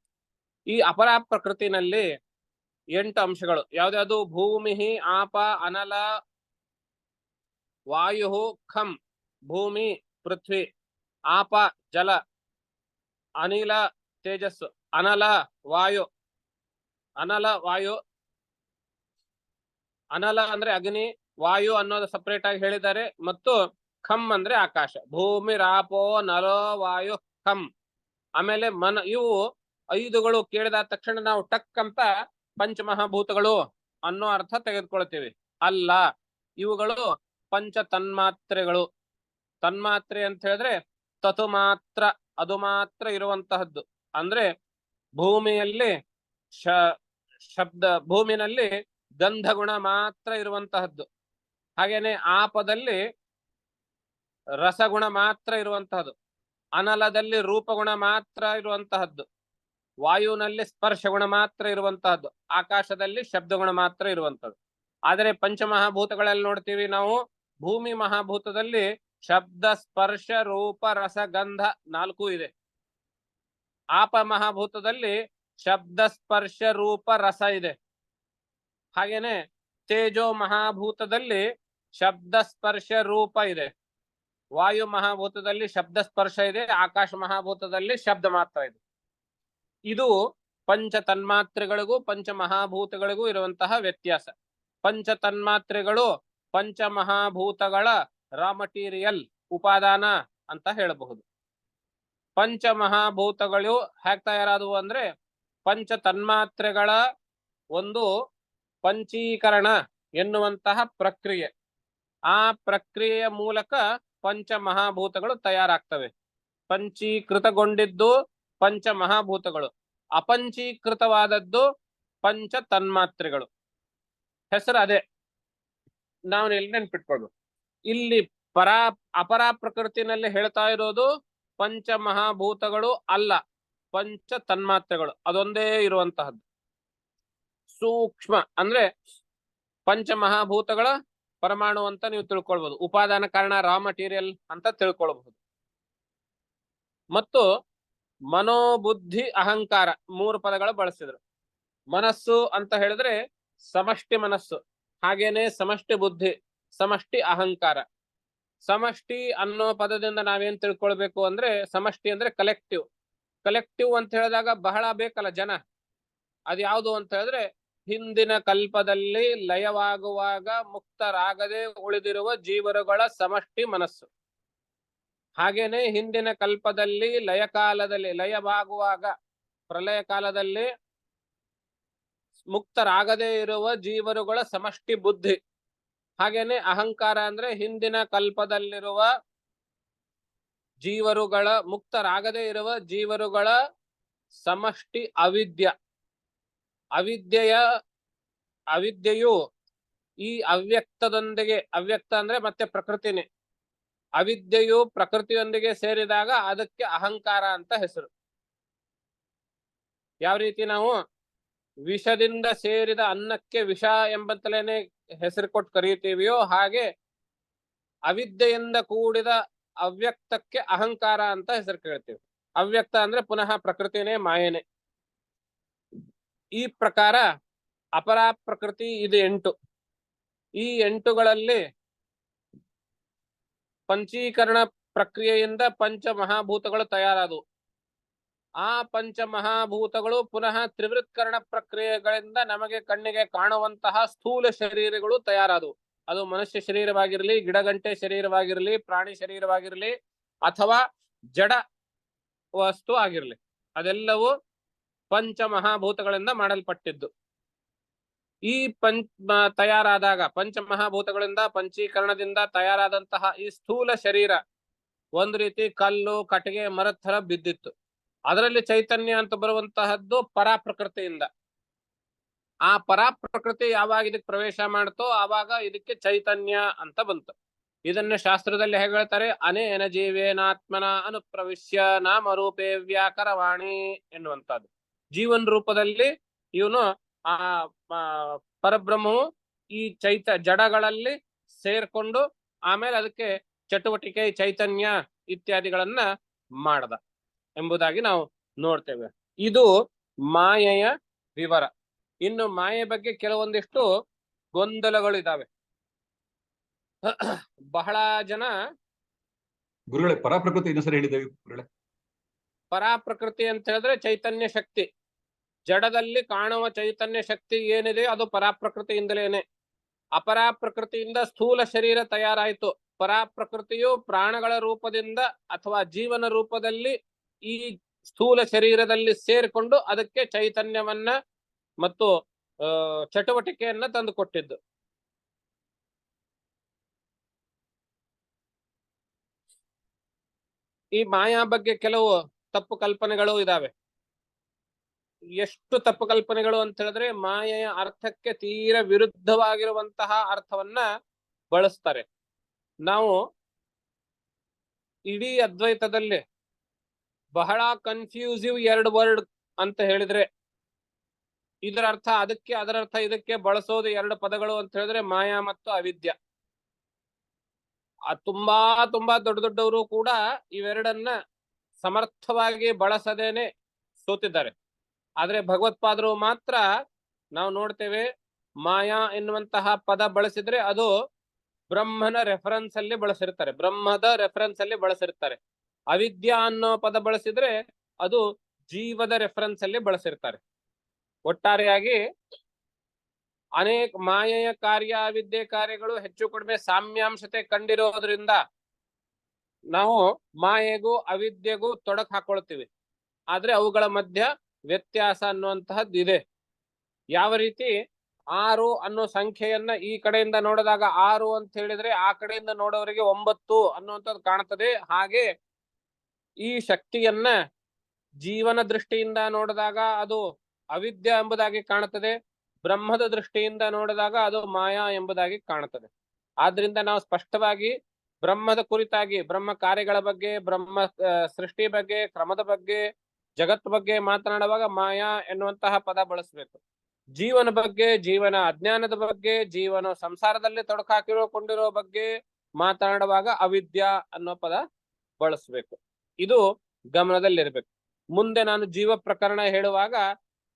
ಈ ಅಪರಾ ಪ್ರಕೃತಿನಲ್ಲಿ ಎಂಟು ಅಂಶಗಳು. ಯಾವ್ದ್ಯಾವ್ದು? ಭೂಮಿ ಆಪ ಅನಲ ವಾಯು ಖಂ ಭೂಮಿ ಪೃಥ್ವಿ ಆಪ ಜಲ ಅನಿಲ ತೇಜಸ್ಸು. ಅನಲ ವಾಯು. ಅನಲ ವಾಯು. ಅನಲ ಅಂದ್ರೆ ಅಗ್ನಿ, ವಾಯು ಅನ್ನೋದು ಸಪರೇಟ್ ಆಗಿ ಹೇಳಿದ್ದಾರೆ. ಮತ್ತು ಖಮ್ ಅಂದ್ರೆ ಆಕಾಶ. ಭೂಮಿ, ರಾಪೋ ನಲೋ ವಾಯು, ಖಂ. ಆಮೇಲೆ ಮನ, ಇವು ಐದುಗಳು ಕೇಳಿದ ತಕ್ಷಣ ನಾವು ಟಕ್ ಅಂತ ಪಂಚಮಹಾಭೂತಗಳು ಅನ್ನೋ ಅರ್ಥ ತೆಗೆದುಕೊಳ್ತೀವಿ. ಅಲ್ಲ, ಇವುಗಳು ಪಂಚ ತನ್ಮಾತ್ರೆಗಳು ತನ್ಮಾತ್ರೆ ಅಂತ ಹೇಳಿದ್ರೆ ತತು ಮಾತ್ರ ಅದು ಮಾತ್ರ ಇರುವಂತಹದ್ದು. ಅಂದ್ರೆ ಭೂಮಿಯಲ್ಲಿ ಶ, ಶಬ್ದ, ಭೂಮಿನಲ್ಲಿ ಗಂಧಗುಣ ಮಾತ್ರ ಇರುವಂತಹದ್ದು. ಹಾಗೇನೆ ಆಪದಲ್ಲಿ ರಸಗುಣ ಮಾತ್ರ ಇರುವಂತಹದ್ದು. ಅನಲದಲ್ಲಿ ರೂಪಗುಣ ಮಾತ್ರ ಇರುವಂತಹದ್ದು. ವಾಯುವಿನಲ್ಲಿ ಸ್ಪರ್ಶಗುಣ ಮಾತ್ರ ಇರುವಂತಹದ್ದು. ಆಕಾಶದಲ್ಲಿ ಶಬ್ದಗುಣ ಮಾತ್ರ ಇರುವಂತಹದ್ದು. ಆದರೆ ಪಂಚಮಹಾಭೂತಗಳಲ್ಲಿ ನೋಡ್ತೀವಿ ನಾವು, ಭೂಮಿ ಮಹಾಭೂತದಲ್ಲಿ ಶಬ್ದ, ಸ್ಪರ್ಶ, ರೂಪ, ರಸ, ಗಂಧ ನಾಲ್ಕು ಇದೆ. ಆಪ ಮಹಾಭೂತದಲ್ಲಿ ಶಬ್ದ ಸ್ಪರ್ಶ ರೂಪ ರಸ ಇದೆ ಹಾಗೇನೆ ತೇಜೋ ಮಹಾಭೂತದಲ್ಲಿ ಶಬ್ದ ಸ್ಪರ್ಶ ರೂಪ ಇದೆ ವಾಯು ಮಹಾಭೂತದಲ್ಲಿ ಶಬ್ದ ಸ್ಪರ್ಶ ಇದೆ ಆಕಾಶ ಮಹಾಭೂತದಲ್ಲಿ ಶಬ್ದ ಮಾತ್ರ ಇದೆ ಇದು ಪಂಚ ತನ್ಮಾತ್ರೆಗಳಿಗೂ ಪಂಚ ಮಹಾಭೂತಗಳಿಗೂ ಇರುವಂತಹ ವ್ಯತ್ಯಾಸ. ಪಂಚ ತನ್ಮಾತ್ರೆಗಳು ಪಂಚ ಮಹಾಭೂತಗಳ ರಾ ಮಟೀರಿಯಲ್ ಉಪಾದಾನ ಅಂತ ಹೇಳಬಹುದು. ಪಂಚ ಮಹಾಭೂತಗಳು ಹೇಗ್ ತಯಾರಾದವು ಅಂದ್ರೆ ಪಂಚ ತನ್ಮಾತ್ರೆಗಳ ಒಂದು ಪಂಚೀಕರಣ ಎನ್ನುವಂತಹ ಪ್ರಕ್ರಿಯೆ. ಆ ಪ್ರಕ್ರಿಯೆಯ ಮೂಲಕ ಪಂಚ ಮಹಾಭೂತಗಳು ತಯಾರಾಗ್ತವೆ. ಪಂಚೀಕೃತಗೊಂಡಿದ್ದು ಪಂಚ ಮಹಾಭೂತಗಳು ಅಪಂಚೀಕೃತವಾದದ್ದು ಪಂಚ ತನ್ಮಾತ್ರೆಗಳು ಹೆಸರು ಅದೇ. ನಾವು ಇಲ್ಲಿ ನೆನ್ಪಿಟ್ಕೊಳ್ಬೇಕು. ಇಲ್ಲಿ ಪರಾ ಅಪರಾ ಪ್ರಕೃತಿನಲ್ಲಿ ಹೇಳ್ತಾ ಇರೋದು ಪಂಚ ಮಹಾಭೂತಗಳು ಅಲ್ಲ, ಪಂಚ ತನ್ಮಾತ್ರೆಗಳು, ಅದೊಂದೇ ಇರುವಂತಹದ್ದು. ಸೂಕ್ಷ್ಮ ಅಂದ್ರೆ ಪಂಚ ಮಹಾಭೂತಗಳ ಪರಮಾಣು ಅಂತ ನೀವು ತಿಳ್ಕೊಳ್ಬಹುದು ಉಪಾದಾನ ಕಾರಣ ರಾ ಮಟೀರಿಯಲ್ ಅಂತ ತಿಳ್ಕೊಳ್ಬಹುದು. ಮತ್ತು ಮನೋಬುದ್ಧಿ ಅಹಂಕಾರ ಮೂರು ಪದಗಳು ಬಳಸಿದ್ರು. ಮನಸ್ಸು ಅಂತ ಹೇಳಿದ್ರೆ ಸಮಷ್ಟಿ ಮನಸ್ಸು, ಹಾಗೇನೆ ಸಮಷ್ಟಿ ಬುದ್ಧಿ, ಸಮಷ್ಟಿ ಅಹಂಕಾರ. ಸಮಷ್ಟಿ ಅನ್ನೋ ಪದದಿಂದ ನಾವೇನ್ ತಿಳ್ಕೊಳ್ಬೇಕು ಅಂದ್ರೆ ಸಮಷ್ಟಿ ಅಂದ್ರೆ ಕಲೆಕ್ಟಿವ್ ಕಲೆಕ್ಟಿವ್ ಅಂತ ಹೇಳಿದಾಗ ಬಹಳ ಬೇಕಲ್ಲ ಜನ. ಅದ್ಯಾವುದು ಅಂತ ಹೇಳಿದ್ರೆ ಹಿಂದಿನ ಕಲ್ಪದಲ್ಲಿ ಲಯವಾಗುವಾಗ ಮುಕ್ತರಾಗದೆ ಉಳಿದಿರುವ ಜೀವರುಗಳ ಸಮಷ್ಟಿ ಮನಸ್ಸು. ಹಾಗೇನೆ ಹಿಂದಿನ ಕಲ್ಪದಲ್ಲಿ ಲಯ ಕಾಲದಲ್ಲಿ ಲಯವಾಗುವಾಗ ಪ್ರಲಯ ಕಾಲದಲ್ಲಿ ಮುಕ್ತರಾಗದೇ ಇರುವ ಜೀವರುಗಳ ಸಮಷ್ಟಿ ಬುದ್ಧಿ. ಹಾಗೇನೆ ಅಹಂಕಾರ ಅಂದ್ರೆ ಹಿಂದಿನ ಕಲ್ಪದಲ್ಲಿರುವ ಜೀವರುಗಳ ಮುಕ್ತರಾಗದೇ ಇರುವ ಜೀವರುಗಳ ಸಮಷ್ಟಿ ಅವಿದ್ಯ. ಅವಿದ್ಯೆಯ, ಅವಿದ್ಯೆಯು ಈ ಅವ್ಯಕ್ತದೊಂದಿಗೆ, ಅವ್ಯಕ್ತ ಅಂದ್ರೆ ಮತ್ತೆ ಪ್ರಕೃತಿನೇ. ಅವಿದ್ಯೆಯು ಪ್ರಕೃತಿಯೊಂದಿಗೆ ಸೇರಿದಾಗ ಅದಕ್ಕೆ ಅಹಂಕಾರ ಅಂತ ಹೆಸರು. ಯಾವ ರೀತಿ ನಾವು ವಿಷದಿಂದ ಸೇರಿದ ಅನ್ನಕ್ಕೆ ವಿಷ ಎಂಬಂತಲೇನೆ ಹೆಸರು ಕೊಟ್ಟು ಕರೀತೀವಿಯೋ ಹಾಗೆ ಅವಿದ್ಯೆಯಿಂದ ಕೂಡಿದ ಅವ್ಯಕ್ತಕ್ಕೆ ಅಹಂಕಾರ ಅಂತ ಹೆಸರು ಕೇಳ್ತೀವಿ. ಅವ್ಯಕ್ತ ಅಂದ್ರೆ ಪುನಃ ಪ್ರಕೃತಿನೇ ಮಾಯನೆ. ಈ ಪ್ರಕಾರ ಅಪರಾ ಪ್ರಕೃತಿ ಇದು ಎಂಟು. ಈ ಎಂಟುಗಳಲ್ಲಿ ಪಂಚೀಕರಣ ಪ್ರಕ್ರಿಯೆಯಿಂದ ಪಂಚ ಮಹಾಭೂತಗಳು ತಯಾರಾದವು. ಆ ಪಂಚಮಹಾಭೂತಗಳು ಪುನಃ ತ್ರಿವೃತ್ಕರಣ ಪ್ರಕ್ರಿಯೆಗಳಿಂದ ನಮಗೆ ಕಣ್ಣಿಗೆ ಕಾಣುವಂತಹ ಸ್ಥೂಲ ಶರೀರಗಳು ತಯಾರಾದವು. ಅದು ಮನುಷ್ಯ ಶರೀರವಾಗಿರಲಿ, ಗಿಡಗಂಟೆ ಶರೀರವಾಗಿರಲಿ, ಪ್ರಾಣಿ ಶರೀರವಾಗಿರಲಿ ಅಥವಾ ಜಡ ವಸ್ತು ಆಗಿರಲಿ, ಅದೆಲ್ಲವೂ ಪಂಚಮಹಾಭೂತಗಳಿಂದ ಮಾಡಲ್ಪಟ್ಟಿದ್ದು. ಈ ಪಂಚ ತಯಾರಾದಾಗ, ಪಂಚಮಹಾಭೂತಗಳಿಂದ ಪಂಚೀಕರಣದಿಂದ ತಯಾರಾದಂತಹ ಈ ಸ್ಥೂಲ ಶರೀರ ಒಂದು ರೀತಿ ಕಲ್ಲು, ಕಟ್ಟಿಗೆ, ಮರದ ಬಿದ್ದಿತ್ತು. ಅದರಲ್ಲಿ ಚೈತನ್ಯ ಅಂತ ಬರುವಂತಹದ್ದು ಪರಾ ಪ್ರಕೃತಿಯಿಂದ ಆ ಪರಾ ಪ್ರಕೃತಿ ಯಾವಾಗ ಇದಕ್ಕೆ ಪ್ರವೇಶ ಮಾಡ್ತೋ ಆವಾಗ ಇದಕ್ಕೆ ಚೈತನ್ಯ ಅಂತ ಬಂತು. ಇದನ್ನ ಶಾಸ್ತ್ರದಲ್ಲಿ ಹೇಗೆ ಹೇಳ್ತಾರೆ? ಅನೇನ ಜೀವೇನಾತ್ಮನ ಅನುಪ್ರವಿಶ್ಯ ನಾಮ ರೂಪೇ ವ್ಯಾಕರವಾಣಿ ಎನ್ನುವಂತದ್ದು ಜೀವನ್ ರೂಪದಲ್ಲಿ ಇವನು ಆ, ಪರಬ್ರಹ್ಮವು ಈ ಚೈತ ಜಡಗಳಲ್ಲಿ ಸೇರ್ಕೊಂಡು ಆಮೇಲೆ ಅದಕ್ಕೆ ಚಟುವಟಿಕೆ ಚೈತನ್ಯ ಇತ್ಯಾದಿಗಳನ್ನ ಮಾಡದ. ಎಂಬುದಾಗಿ ನಾವು ನೋಡ್ತೇವೆ. ಇದು ಮಾಯೆಯ ವಿವರ. ಇನ್ನು ಮಾಯೆ ಬಗ್ಗೆ ಕೆಲವೊಂದಿಷ್ಟು ಗೊಂದಲಗಳು ಇದಾವೆ. *clears throat* ಬಹಳ ಜನ ಗುರುಗಳೇ ಪರಾಪ್ರಕೃತಿ ಇನ್ನೊಂದ್ಸರಿ ಹೇಳಿದ್ದೇವೆ ಗುರುಗಳೇ. ಪರಾಪ್ರಕೃತಿ ಅಂತ ಹೇಳಿದ್ರೆ ಚೈತನ್ಯ ಶಕ್ತಿ. ಜಡದಲ್ಲಿ ಕಾಣುವ ಚೈತನ್ಯ ಶಕ್ತಿ ಏನಿದೆ ಅದು ಪರಾಪ್ರಕೃತಿಯಿಂದಲೇನೆ. ಅಪರಾಪ್ರಕೃತಿಯಿಂದ ಅಪರಾ ಪ್ರಕೃತಿಯಿಂದ ಸ್ಥೂಲ ಶರೀರ ತಯಾರಾಯಿತು. ಪರಾಪ್ರಕೃತಿಯು ಪ್ರಾಣಗಳ ರೂಪದಿಂದ ಅಥವಾ ಜೀವನ ರೂಪದಲ್ಲಿ ಈ ಸ್ಥೂಲ ಶರೀರದಲ್ಲಿ ಸೇರಿಕೊಂಡು ಅದಕ್ಕೆ ಚೈತನ್ಯವನ್ನ ಮತ್ತು ಚಟುವಟಿಕೆಯನ್ನ ತಂದು ಕೊಟ್ಟಿದ್ದು ಈ ಮಾಯಾ ಬಗ್ಗೆ ಕೆಲವು ತಪ್ಪು ಕಲ್ಪನೆಗಳು ಇದಾವೆ. ಎಷ್ಟು ತಪ್ಪು ಕಲ್ಪನೆಗಳು ಅಂತ ಹೇಳಿದ್ರೆ, ಮಾಯೆಯ ಅರ್ಥಕ್ಕೆ ತೀರ ವಿರುದ್ಧವಾಗಿರುವಂತಹ ಅರ್ಥವನ್ನ ಬಳಸ್ತಾರೆ. ನಾವು ಇಡೀ ಅದ್ವೈತದಲ್ಲಿ ಬಹಳ ಕನ್ಫ್ಯೂಸಿವ್ ಎರಡು ವರ್ಡ್ ಅಂತ ಹೇಳಿದ್ರೆ ಇದರ ಅರ್ಥ ಅದಕ್ಕೆ, ಅದರ ಅರ್ಥ ಇದಕ್ಕೆ ಬಳಸೋದು ಎರಡು ಪದಗಳು ಅಂತ ಹೇಳಿದ್ರೆ ಮಾಯಾ ಮತ್ತು ಅವಿದ್ಯ. ತುಂಬಾ ತುಂಬಾ ದೊಡ್ಡ ದೊಡ್ಡವರು ಕೂಡ ಇವೆರಡನ್ನ ಸಮರ್ಥವಾಗಿ ಬಳಸದೇನೆ ಸೋತಿದ್ದಾರೆ. ಆದ್ರೆ ಭಗವತ್ಪಾದರು ಮಾತ್ರ ನಾವು ನೋಡ್ತೇವೆ ಮಾಯಾ ಎನ್ನುವಂತಹ ಪದ ಬಳಸಿದ್ರೆ ಅದು ಬ್ರಹ್ಮನ ರೆಫರೆನ್ಸ್ ಅಲ್ಲಿ ಬಳಸಿರ್ತಾರೆ. ಬ್ರಹ್ಮದ ರೆಫರೆನ್ಸ್ ಅಲ್ಲಿ ಬಳಸಿರ್ತಾರೆ. ಅವಿದ್ಯಾ ಅನ್ನೋ ಪದ ಬಳಸಿದ್ರೆ ಅದು ಜೀವದ ರೆಫರೆನ್ಸ್ ಅಲ್ಲಿ ಬಳಸಿರ್ತಾರೆ. ಒಟ್ಟಾರೆಯಾಗಿ ಅನೇಕ ಮಾಯೆಯ ಕಾರ್ಯ, ಅವಿದ್ಯೆ ಕಾರ್ಯಗಳು ಹೆಚ್ಚು ಕಡಿಮೆ ಸಾಮ್ಯಾಂಶತೆ ಕಂಡಿರೋದ್ರಿಂದ ನಾವು ಮಾಯೆಗೂ ಅವಿದ್ಯೆಗೂ ತೊಡಕ್ ಹಾಕೊಳ್ತೀವಿ. ಆದ್ರೆ ಅವುಗಳ ಮಧ್ಯ ವ್ಯತ್ಯಾಸ ಅನ್ನುವಂತಹದ್ದು ಇದೆ. ಯಾವ ರೀತಿ ಆರು ಅನ್ನೋ ಸಂಖ್ಯೆಯನ್ನ ಈ ಕಡೆಯಿಂದ ನೋಡಿದಾಗ ಆರು ಅಂತ ಹೇಳಿದ್ರೆ ಆ ಕಡೆಯಿಂದ ನೋಡೋರಿಗೆ ಒಂಬತ್ತು ಅನ್ನುವಂಥದ್ದು ಕಾಣ್ತದೆ. ಹಾಗೆ ಈ ಶಕ್ತಿಯನ್ನ ಜೀವನ ದೃಷ್ಟಿಯಿಂದ ನೋಡಿದಾಗ ಅದು ಅವಿದ್ಯ ಎಂಬುದಾಗಿ ಕಾಣುತ್ತದೆ, ಬ್ರಹ್ಮದ ದೃಷ್ಟಿಯಿಂದ ನೋಡಿದಾಗ ಅದು ಮಾಯಾ ಎಂಬುದಾಗಿ ಕಾಣುತ್ತದೆ. ಆದ್ರಿಂದ ನಾವು ಸ್ಪಷ್ಟವಾಗಿ ಬ್ರಹ್ಮದ ಕುರಿತಾಗಿ, ಬ್ರಹ್ಮ ಕಾರ್ಯಗಳ ಬಗ್ಗೆ, ಬ್ರಹ್ಮ ಸೃಷ್ಟಿ ಬಗ್ಗೆ, ಕ್ರಮದ ಬಗ್ಗೆ, ಜಗತ್ ಬಗ್ಗೆ ಮಾತನಾಡುವಾಗ ಮಾಯಾ ಎನ್ನುವಂತಹ ಪದ ಬಳಸಬೇಕು. ಜೀವನ ಬಗ್ಗೆ, ಜೀವನ ಅಜ್ಞಾನದ ಬಗ್ಗೆ, ಜೀವನ ಸಂಸಾರದಲ್ಲಿ ತೊಡಕಾಕಿರೋಕೊಂಡಿರೋ ಬಗ್ಗೆ ಮಾತನಾಡುವಾಗ ಅವಿದ್ಯಾ ಅನ್ನೋ ಪದ ಬಳಸಬೇಕು. ಇದು ಗಮನದಲ್ಲಿರ್ಬೇಕು. ಮುಂದೆ ನಾನು ಜೀವ ಪ್ರಕರಣ ಹೇಳುವಾಗ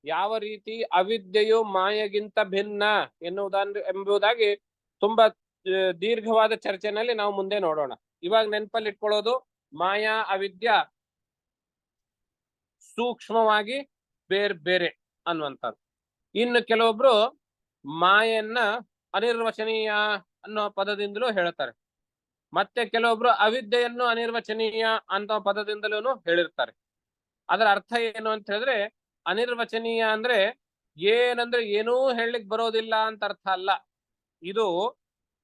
ಯಾವ ರೀತಿ ಅವಿದ್ಯೆಯು ಮಾಯೆಗಿಂತ ಭಿನ್ನ ಎನ್ನುವುದನ್ನು ಎಂಬುದಾಗಿ ತುಂಬಾ ದೀರ್ಘವಾದ ಚರ್ಚೆನಲ್ಲಿ ನಾವು ಮುಂದೆ ನೋಡೋಣ. ಇವಾಗ ನೆನಪಲ್ಲಿ ಇಟ್ಕೊಳ್ಳೋದು ಮಾಯಾ, ಅವಿದ್ಯ ಸೂಕ್ಷ್ಮವಾಗಿ ಬೇರ್ ಬೇರೆ ಅನ್ನುವಂಥದ್ದು. ಇನ್ನು ಕೆಲವೊಬ್ರು ಮಾಯನ್ನ ಅನಿರ್ವಚನೀಯ ಅನ್ನೋ ಪದದಿಂದಲೂ ಹೇಳ್ತಾರೆ. ಮತ್ತೆ ಕೆಲವೊಬ್ರು ಅವಿದ್ಯೆಯನ್ನು ಅನಿರ್ವಚನೀಯ ಅಂತ ಪದದಿಂದಲೂ ಹೇಳಿರ್ತಾರೆ. ಅದರ ಅರ್ಥ ಏನು ಅಂತ ಹೇಳಿದ್ರೆ, ಅನಿರ್ವಚನೀಯ ಅಂದ್ರೆ ಏನಂದ್ರೆ ಏನೂ ಹೇಳಲಿಕ್ ಬರೋದಿಲ್ಲ ಅಂತ ಅರ್ಥ ಅಲ್ಲ. ಇದು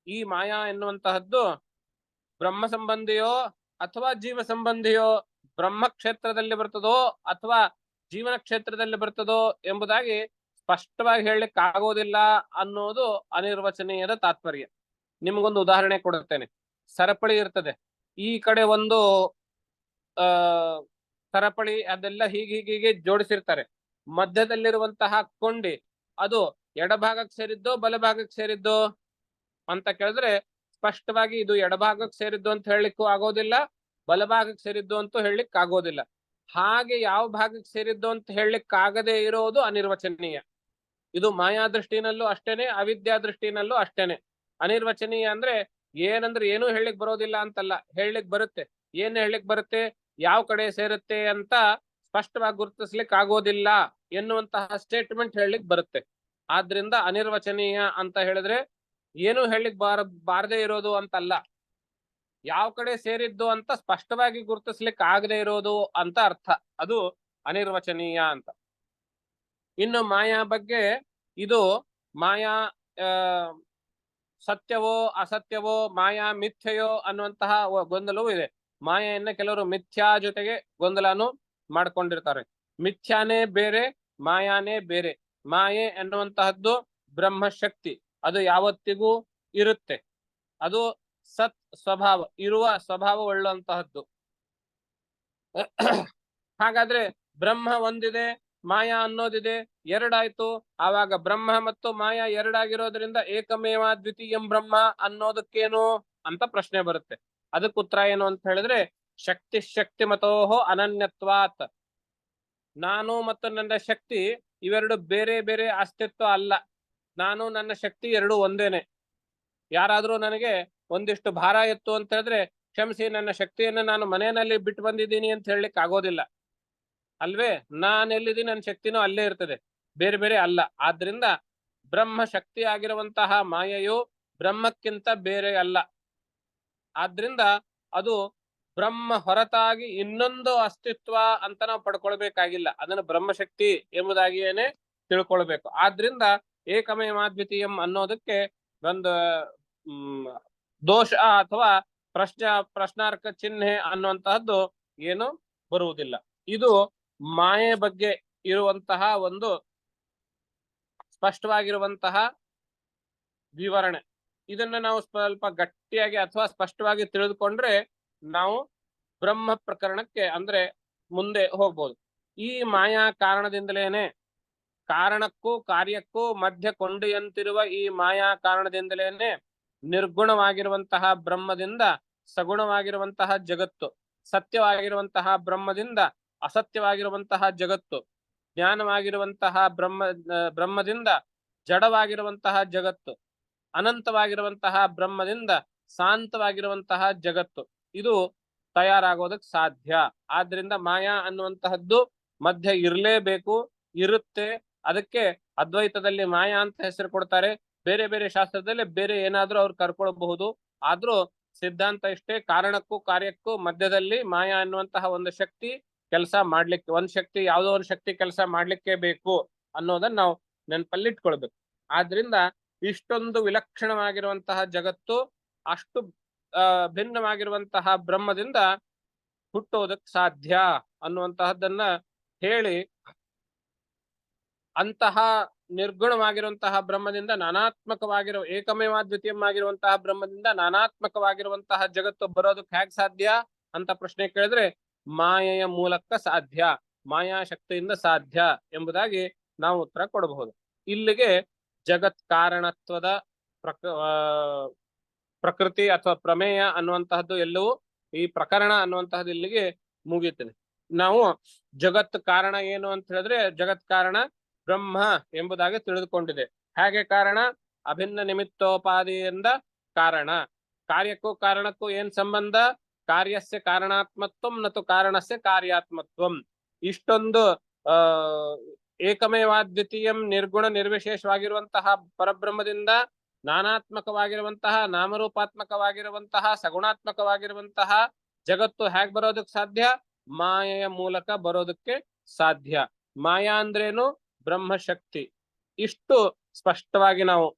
ಈ ಮಾಯಾ ಎನ್ನುವಂತಹದ್ದು ಬ್ರಹ್ಮ ಸಂಬಂಧಿಯೋ ಅಥವಾ ಜೀವ ಸಂಬಂಧಿಯೋ ಬ್ರಹ್ಮ ಕ್ಷೇತ್ರದಲ್ಲಿ ಬರ್ತದೋ ಅಥವಾ ಜೀವನ ಕ್ಷೇತ್ರದಲ್ಲಿ ಬರ್ತದೋ ಎಂಬುದಾಗಿ ಸ್ಪಷ್ಟವಾಗಿ ಹೇಳಲಿಕ್ಕೆ ಆಗೋದಿಲ್ಲ ಅನ್ನೋದು ಅನಿರ್ವಚನೀಯದ ತಾತ್ಪರ್ಯ. ನಿಮ್ಗೊಂದು ಉದಾಹರಣೆ ಕೊಡುತ್ತೇನೆ. ಸರಪಳಿ ಇರ್ತದೆ. ಈ ಕಡೆ ಒಂದು, ಆ, ಸರಪಳಿ ಅದೆಲ್ಲ ಹೀಗೆ ಹೀಗೆ ಜೋಡಿಸಿರ್ತಾರೆ. ಮಧ್ಯದಲ್ಲಿರುವಂತಹ ಕೊಂಡಿ ಅದು ಎಡಭಾಗಕ್ಕೆ ಸೇರಿದ್ದೋ ಬಲಭಾಗಕ್ಕೆ ಸೇರಿದ್ದೋ ಅಂತ ಕೇಳಿದ್ರೆ ಸ್ಪಷ್ಟವಾಗಿ ಇದು ಎಡಭಾಗಕ್ಕೆ ಸೇರಿದ್ದು ಅಂತ ಹೇಳಲಿಕ್ಕೂ ಆಗೋದಿಲ್ಲ ಬಲಭಾಗಕ್ಕೆ ಸೇರಿದ್ದು ಅಂತೂ ಹೇಳಲಿಕ್ಕೆ ಆಗೋದಿಲ್ಲ. ಹಾಗೆ ಯಾವ ಭಾಗಕ್ಕೆ ಸೇರಿದ್ದು ಅಂತ ಹೇಳಲಿಕ್ಕೆ ಆಗದೆ ಇರೋದು ಅನಿರ್ವಚನೀಯ. ಇದು ಮಾಯಾ ದೃಷ್ಟಿನಲ್ಲೂ ಅಷ್ಟೇನೆ ಅವಿದ್ಯಾ ದೃಷ್ಟಿನಲ್ಲೂ ಅಷ್ಟೇನೆ. ಅನಿರ್ವಚನೀಯ ಅಂದ್ರೆ ಏನಂದ್ರೆ ಏನೂ ಹೇಳಲಿಕ್ ಬರೋದಿಲ್ಲ ಅಂತಲ್ಲ ಹೇಳಲಿಕ್ಕೆ ಬರುತ್ತೆ. ಏನ್ ಹೇಳಲಿಕ್ ಬರುತ್ತೆ? ಯಾವ ಕಡೆ ಸೇರುತ್ತೆ ಅಂತ ಸ್ಪಷ್ಟವಾಗಿ ಗುರುತಿಸ್ಲಿಕ್ ಆಗೋದಿಲ್ಲ ಎನ್ನುವಂತಹ ಸ್ಟೇಟ್ಮೆಂಟ್ ಹೇಳಲಿಕ್ ಬರುತ್ತೆ. ಆದ್ರಿಂದ ಅನಿರ್ವಚನೀಯ ಅಂತ ಹೇಳಿದ್ರೆ ಏನು ಹೇಳಲಿಕ್ ಬಾರ, ಬಾರದೇ ಇರೋದು ಅಂತಲ್ಲ. ಯಾವ ಕಡೆ ಸೇರಿದ್ದು ಅಂತ ಸ್ಪಷ್ಟವಾಗಿ ಗುರುತಿಸ್ಲಿಕ್ಕೆ ಆಗದೆ ಇರೋದು ಅಂತ ಅರ್ಥ. ಅದು ಅನಿರ್ವಚನೀಯ ಅಂತ. ಇನ್ನು ಮಾಯಾ ಬಗ್ಗೆ ಇದು ಮಾಯಾ ಸತ್ಯವೋ ಅಸತ್ಯವೋ ಮಾಯಾ ಮಿಥ್ಯೆಯೋ ಅನ್ನುವಂತಹ ಗೊಂದಲವೂ ಇದೆ. ಮಾಯೆಯನ್ನ ಕೆಲವರು ಮಿಥ್ಯಾ ಜೊತೆಗೆ ಗೊಂದಲನು ಮಾಡ್ಕೊಂಡಿರ್ತಾರೆ. ಮಿಥ್ಯಾನೇ ಬೇರೆ, ಮಾಯಾನೇ ಬೇರೆ. ಮಾಯೆ ಎನ್ನುವಂತಹದ್ದು ಬ್ರಹ್ಮಶಕ್ತಿ. ಅದು ಯಾವತ್ತಿಗೂ ಇರುತ್ತೆ. ಅದು ಸತ್ ಸ್ವಭಾವ, ಇರುವ ಸ್ವಭಾವ ಒಳ್ಳುವಂತಹದ್ದು. ಹಾಗಾದ್ರೆ ಬ್ರಹ್ಮ ಒಂದಿದೆ ಮಾಯಾ ಅನ್ನೋದಿದೆ, ಎರಡಾಯ್ತು. ಆವಾಗ ಬ್ರಹ್ಮ ಮತ್ತು ಮಾಯಾ ಎರಡಾಗಿರೋದ್ರಿಂದ ಏಕಮೇವ ದ್ವಿತೀಯಂ ಬ್ರಹ್ಮ ಅನ್ನೋದಕ್ಕೇನು ಅಂತ ಪ್ರಶ್ನೆ ಬರುತ್ತೆ. ಅದಕ್ಕೆ ಉತ್ತರ ಏನು ಅಂತ ಹೇಳಿದ್ರೆ, ಶಕ್ತಿ ಶಕ್ತಿ ಮತೋಹೋ ಅನನ್ಯತ್ವಾತ್. ನಾನು ಮತ್ತು ನನ್ನ ಶಕ್ತಿ ಇವೆರಡು ಬೇರೆ ಬೇರೆ ಅಸ್ತಿತ್ವ ಅಲ್ಲ. ನಾನು, ನನ್ನ ಶಕ್ತಿ ಎರಡು ಒಂದೇನೆ. ಯಾರಾದ್ರೂ ನನಗೆ ಒಂದಿಷ್ಟು ಭಾರ ಇತ್ತು ಅಂತ ಹೇಳಿದ್ರೆ, ಕ್ಷಮಿಸಿ ನನ್ನ ಶಕ್ತಿಯನ್ನ ನಾನು ಮನೆಯಲ್ಲಿ ಬಿಟ್ಟು ಬಂದಿದ್ದೀನಿ ಅಂತ ಹೇಳಲಿಕ್ಕೆ ಆಗೋದಿಲ್ಲ. ಅಲ್ವೇ? ನಾನು ಎಲ್ಲಿದ್ದೀನಿ ನನ್ನ ಶಕ್ತಿನೂ ಅಲ್ಲೇ ಇರ್ತದೆ. ಬೇರೆ ಬೇರೆ ಅಲ್ಲ. ಆದ್ರಿಂದ ಬ್ರಹ್ಮ ಶಕ್ತಿ ಆಗಿರುವಂತಹ ಮಾಯೆಯು ಬ್ರಹ್ಮಕ್ಕಿಂತ ಬೇರೆ ಅಲ್ಲ. ಆದ್ರಿಂದ ಅದು ಬ್ರಹ್ಮ ಹೊರತಾಗಿ ಇನ್ನೊಂದು ಅಸ್ತಿತ್ವ ಅಂತ ನಾವು ಪಡ್ಕೊಳ್ಬೇಕಾಗಿಲ್ಲ. ಅದನ್ನು ಬ್ರಹ್ಮಶಕ್ತಿ ಎಂಬುದಾಗಿಯೇನೆ ತಿಳ್ಕೊಳ್ಬೇಕು. ಆದ್ರಿಂದ ಏಕಮೇವಾದ್ವಿತೀಯಂ ಅನ್ನೋದಕ್ಕೆ ಒಂದು ದೋಷ ಅಥವಾ ಪ್ರಶ್ನ, ಪ್ರಶ್ನಾರ್ಕ ಚಿಹ್ನೆ ಅನ್ನುವಂತಹದ್ದು ಏನು ಬರುವುದಿಲ್ಲ. ಇದು ಮಾಯೆ ಬಗ್ಗೆ ಇರುವಂತಹ ಒಂದು ಸ್ಪಷ್ಟವಾಗಿರುವಂತಹ ವಿವರಣೆ. ಇದನ್ನ ನಾವು ಸ್ವಲ್ಪ ಗಟ್ಟಿಯಾಗಿ ಅಥವಾ ಸ್ಪಷ್ಟವಾಗಿ ತಿಳಿದುಕೊಂಡ್ರೆ ನಾವು ಬ್ರಹ್ಮ ಪ್ರಕರಣಕ್ಕೆ ಅಂದ್ರೆ ಮುಂದೆ ಹೋಗ್ಬೋದು. ಈ ಮಾಯಾ ಕಾರಣದಿಂದಲೇನೆ ಕಾರಣಕ್ಕೂ ಕಾರ್ಯಕ್ಕೂ ಮಧ್ಯ ಕೊಂಡಿಯಂತಿರುವ ಈ ಮಾಯಾ ಕಾರಣದಿಂದಲೇನೆ ನಿರ್ಗುಣವಾಗಿರುವಂತಹ ಬ್ರಹ್ಮದಿಂದ ಸಗುಣವಾಗಿರುವಂತಹ ಜಗತ್ತು, ಸತ್ಯವಾಗಿರುವಂತಹ ಬ್ರಹ್ಮದಿಂದ ಅಸತ್ಯವಾಗಿರುವಂತಹ ಜಗತ್ತು, ಜ್ಞಾನವಾಗಿರುವಂತಹ ಬ್ರಹ್ಮ ಬ್ರಹ್ಮದಿಂದ ಜಡವಾಗಿರುವಂತಹ ಜಗತ್ತು, ಅನಂತವಾಗಿರುವಂತಹ ಬ್ರಹ್ಮದಿಂದ ಶಾಂತವಾಗಿರುವಂತಹ ಜಗತ್ತು, ಇದು ತಯಾರಾಗೋದಕ್ಕೆ ಸಾಧ್ಯ. ಆದ್ರಿಂದ ಮಾಯಾ ಅನ್ನುವಂತಹದ್ದು ಮಧ್ಯ ಇರಲೇಬೇಕು, ಇರುತ್ತೆ. ಅದಕ್ಕೆ ಅದ್ವೈತದಲ್ಲಿ ಮಾಯಾ ಅಂತ ಹೆಸರು ಕೊಡ್ತಾರೆ. ಬೇರೆ ಬೇರೆ ಶಾಸ್ತ್ರದಲ್ಲಿ ಬೇರೆ ಏನಾದ್ರೂ ಅವ್ರು ಕರ್ಕೊಳ್ಬಹುದು. ಆದ್ರೂ ಸಿದ್ಧಾಂತ ಇಷ್ಟೇ ಕಾರಣಕ್ಕೂ ಕಾರ್ಯಕ್ಕೂ ಮಧ್ಯದಲ್ಲಿ ಮಾಯಾ ಅನ್ನುವಂತಹ ಒಂದು ಶಕ್ತಿ ಕೆಲಸ ಮಾಡ್ಲಿಕ್ಕೆ, ಒಂದ್ ಶಕ್ತಿ, ಯಾವ್ದೋ ಒಂದ್ ಶಕ್ತಿ ಕೆಲಸ ಮಾಡ್ಲಿಕ್ಕೆ ಬೇಕು ಅನ್ನೋದನ್ನ ನಾವು ನೆನಪಲ್ಲಿಟ್ಕೊಳ್ಬೇಕು ಆದ್ರಿಂದ ಇಷ್ಟೊಂದು ವಿಲಕ್ಷಣವಾಗಿರುವಂತಹ ಜಗತ್ತು, ಅಷ್ಟು ಭಿನ್ನವಾಗಿರುವಂತಹ ಬ್ರಹ್ಮದಿಂದ ಹುಟ್ಟೋದಕ್ ಸಾಧ್ಯ ಅನ್ನುವಂತಹದ್ದನ್ನ ಹೇಳಿ ಅಂತಹ ನಿರ್ಗುಣವಾಗಿರುವಂತಹ ಬ್ರಹ್ಮದಿಂದ ನಾನಾತ್ಮಕವಾಗಿರೋ ಏಕಮೇವಾದ್ವಿತೀಯವಾಗಿರುವಂತಹ ಬ್ರಹ್ಮದಿಂದ ನಾನಾತ್ಮಕವಾಗಿರುವಂತಹ ಜಗತ್ತು ಬರೋದಕ್ಕೆ ಹೇಗ್ ಸಾಧ್ಯ ಅಂತ ಪ್ರಶ್ನೆ ಕೇಳಿದ್ರೆ ಮಾಯೆಯ ಮೂಲಕ ಸಾಧ್ಯ, ಮಾಯಾ ಶಕ್ತಿಯಿಂದ ಸಾಧ್ಯ ಎಂಬುದಾಗಿ ನಾವು ಉತ್ತರ ಕೊಡಬಹುದು. ಇಲ್ಲಿಗೆ ಜಗತ್ ಕಾರಣತ್ವದ ಪ್ರಕ ಪ್ರಕೃತಿ ಅಥವಾ ಪ್ರಮೇಯ ಅನ್ನುವಂತಹದ್ದು ಎಲ್ಲವೂ ಈ ಪ್ರಕರಣ ಅನ್ನುವಂತಹದ್ದು ಇಲ್ಲಿಗೆ ಮುಗಿಯುತ್ತದೆ. ನಾವು ಜಗತ್ ಕಾರಣ ಏನು ಅಂತ ಹೇಳಿದ್ರೆ ಜಗತ್ ಕಾರಣ ಬ್ರಹ್ಮ ಎಂಬುದಾಗಿ ತಿಳಿದುಕೊಂಡಿದೆ. ಹೇಗೆ ಕಾರಣ? ಅಭಿನ್ನ ನಿಮಿತ್ತೋಪಾದಿಯಿಂದ ಕಾರಣ. ಕಾರ್ಯಕ್ಕೂ ಕಾರಣಕ್ಕೂ ಏನ್ ಸಂಬಂಧ? ಕಾರ್ಯಸ್ಯ ಕಾರಣಾತ್ಮತ್ವಂ ನತು ಕಾರಣಸ್ಯ ಕಾರ್ಯಾತ್ಮತ್ವಂ. ಇಷ್ಟೊಂದು, ಆ, ಏಕಮೇವಾದ್ವಿತೀಯಂ ನಿರ್ಗುಣ ನಿರ್ವಿಶೇಷವಾಗಿರುವಂತಹ ಪರಬ್ರಹ್ಮದಿಂದ ನಾನಾತ್ಮಕವಾಗಿರುವಂತಹ, ನಾಮರೂಪಾತ್ಮಕವಾಗಿರುವಂತಹ, ಸಗುಣಾತ್ಮಕವಾಗಿರುವಂತಹ ಜಗತ್ತು ಹೇಗ್ ಬರೋದಕ್ ಸಾಧ್ಯ? ಮಾಯೆಯ ಮೂಲಕ ಬರೋದಕ್ಕೆ ಸಾಧ್ಯ. ಮಾಯಾ ಅಂದ್ರೇನು? ಬ್ರಹ್ಮಶಕ್ತಿ. ಇಷ್ಟು ಸ್ಪಷ್ಟವಾಗಿ ನಾವು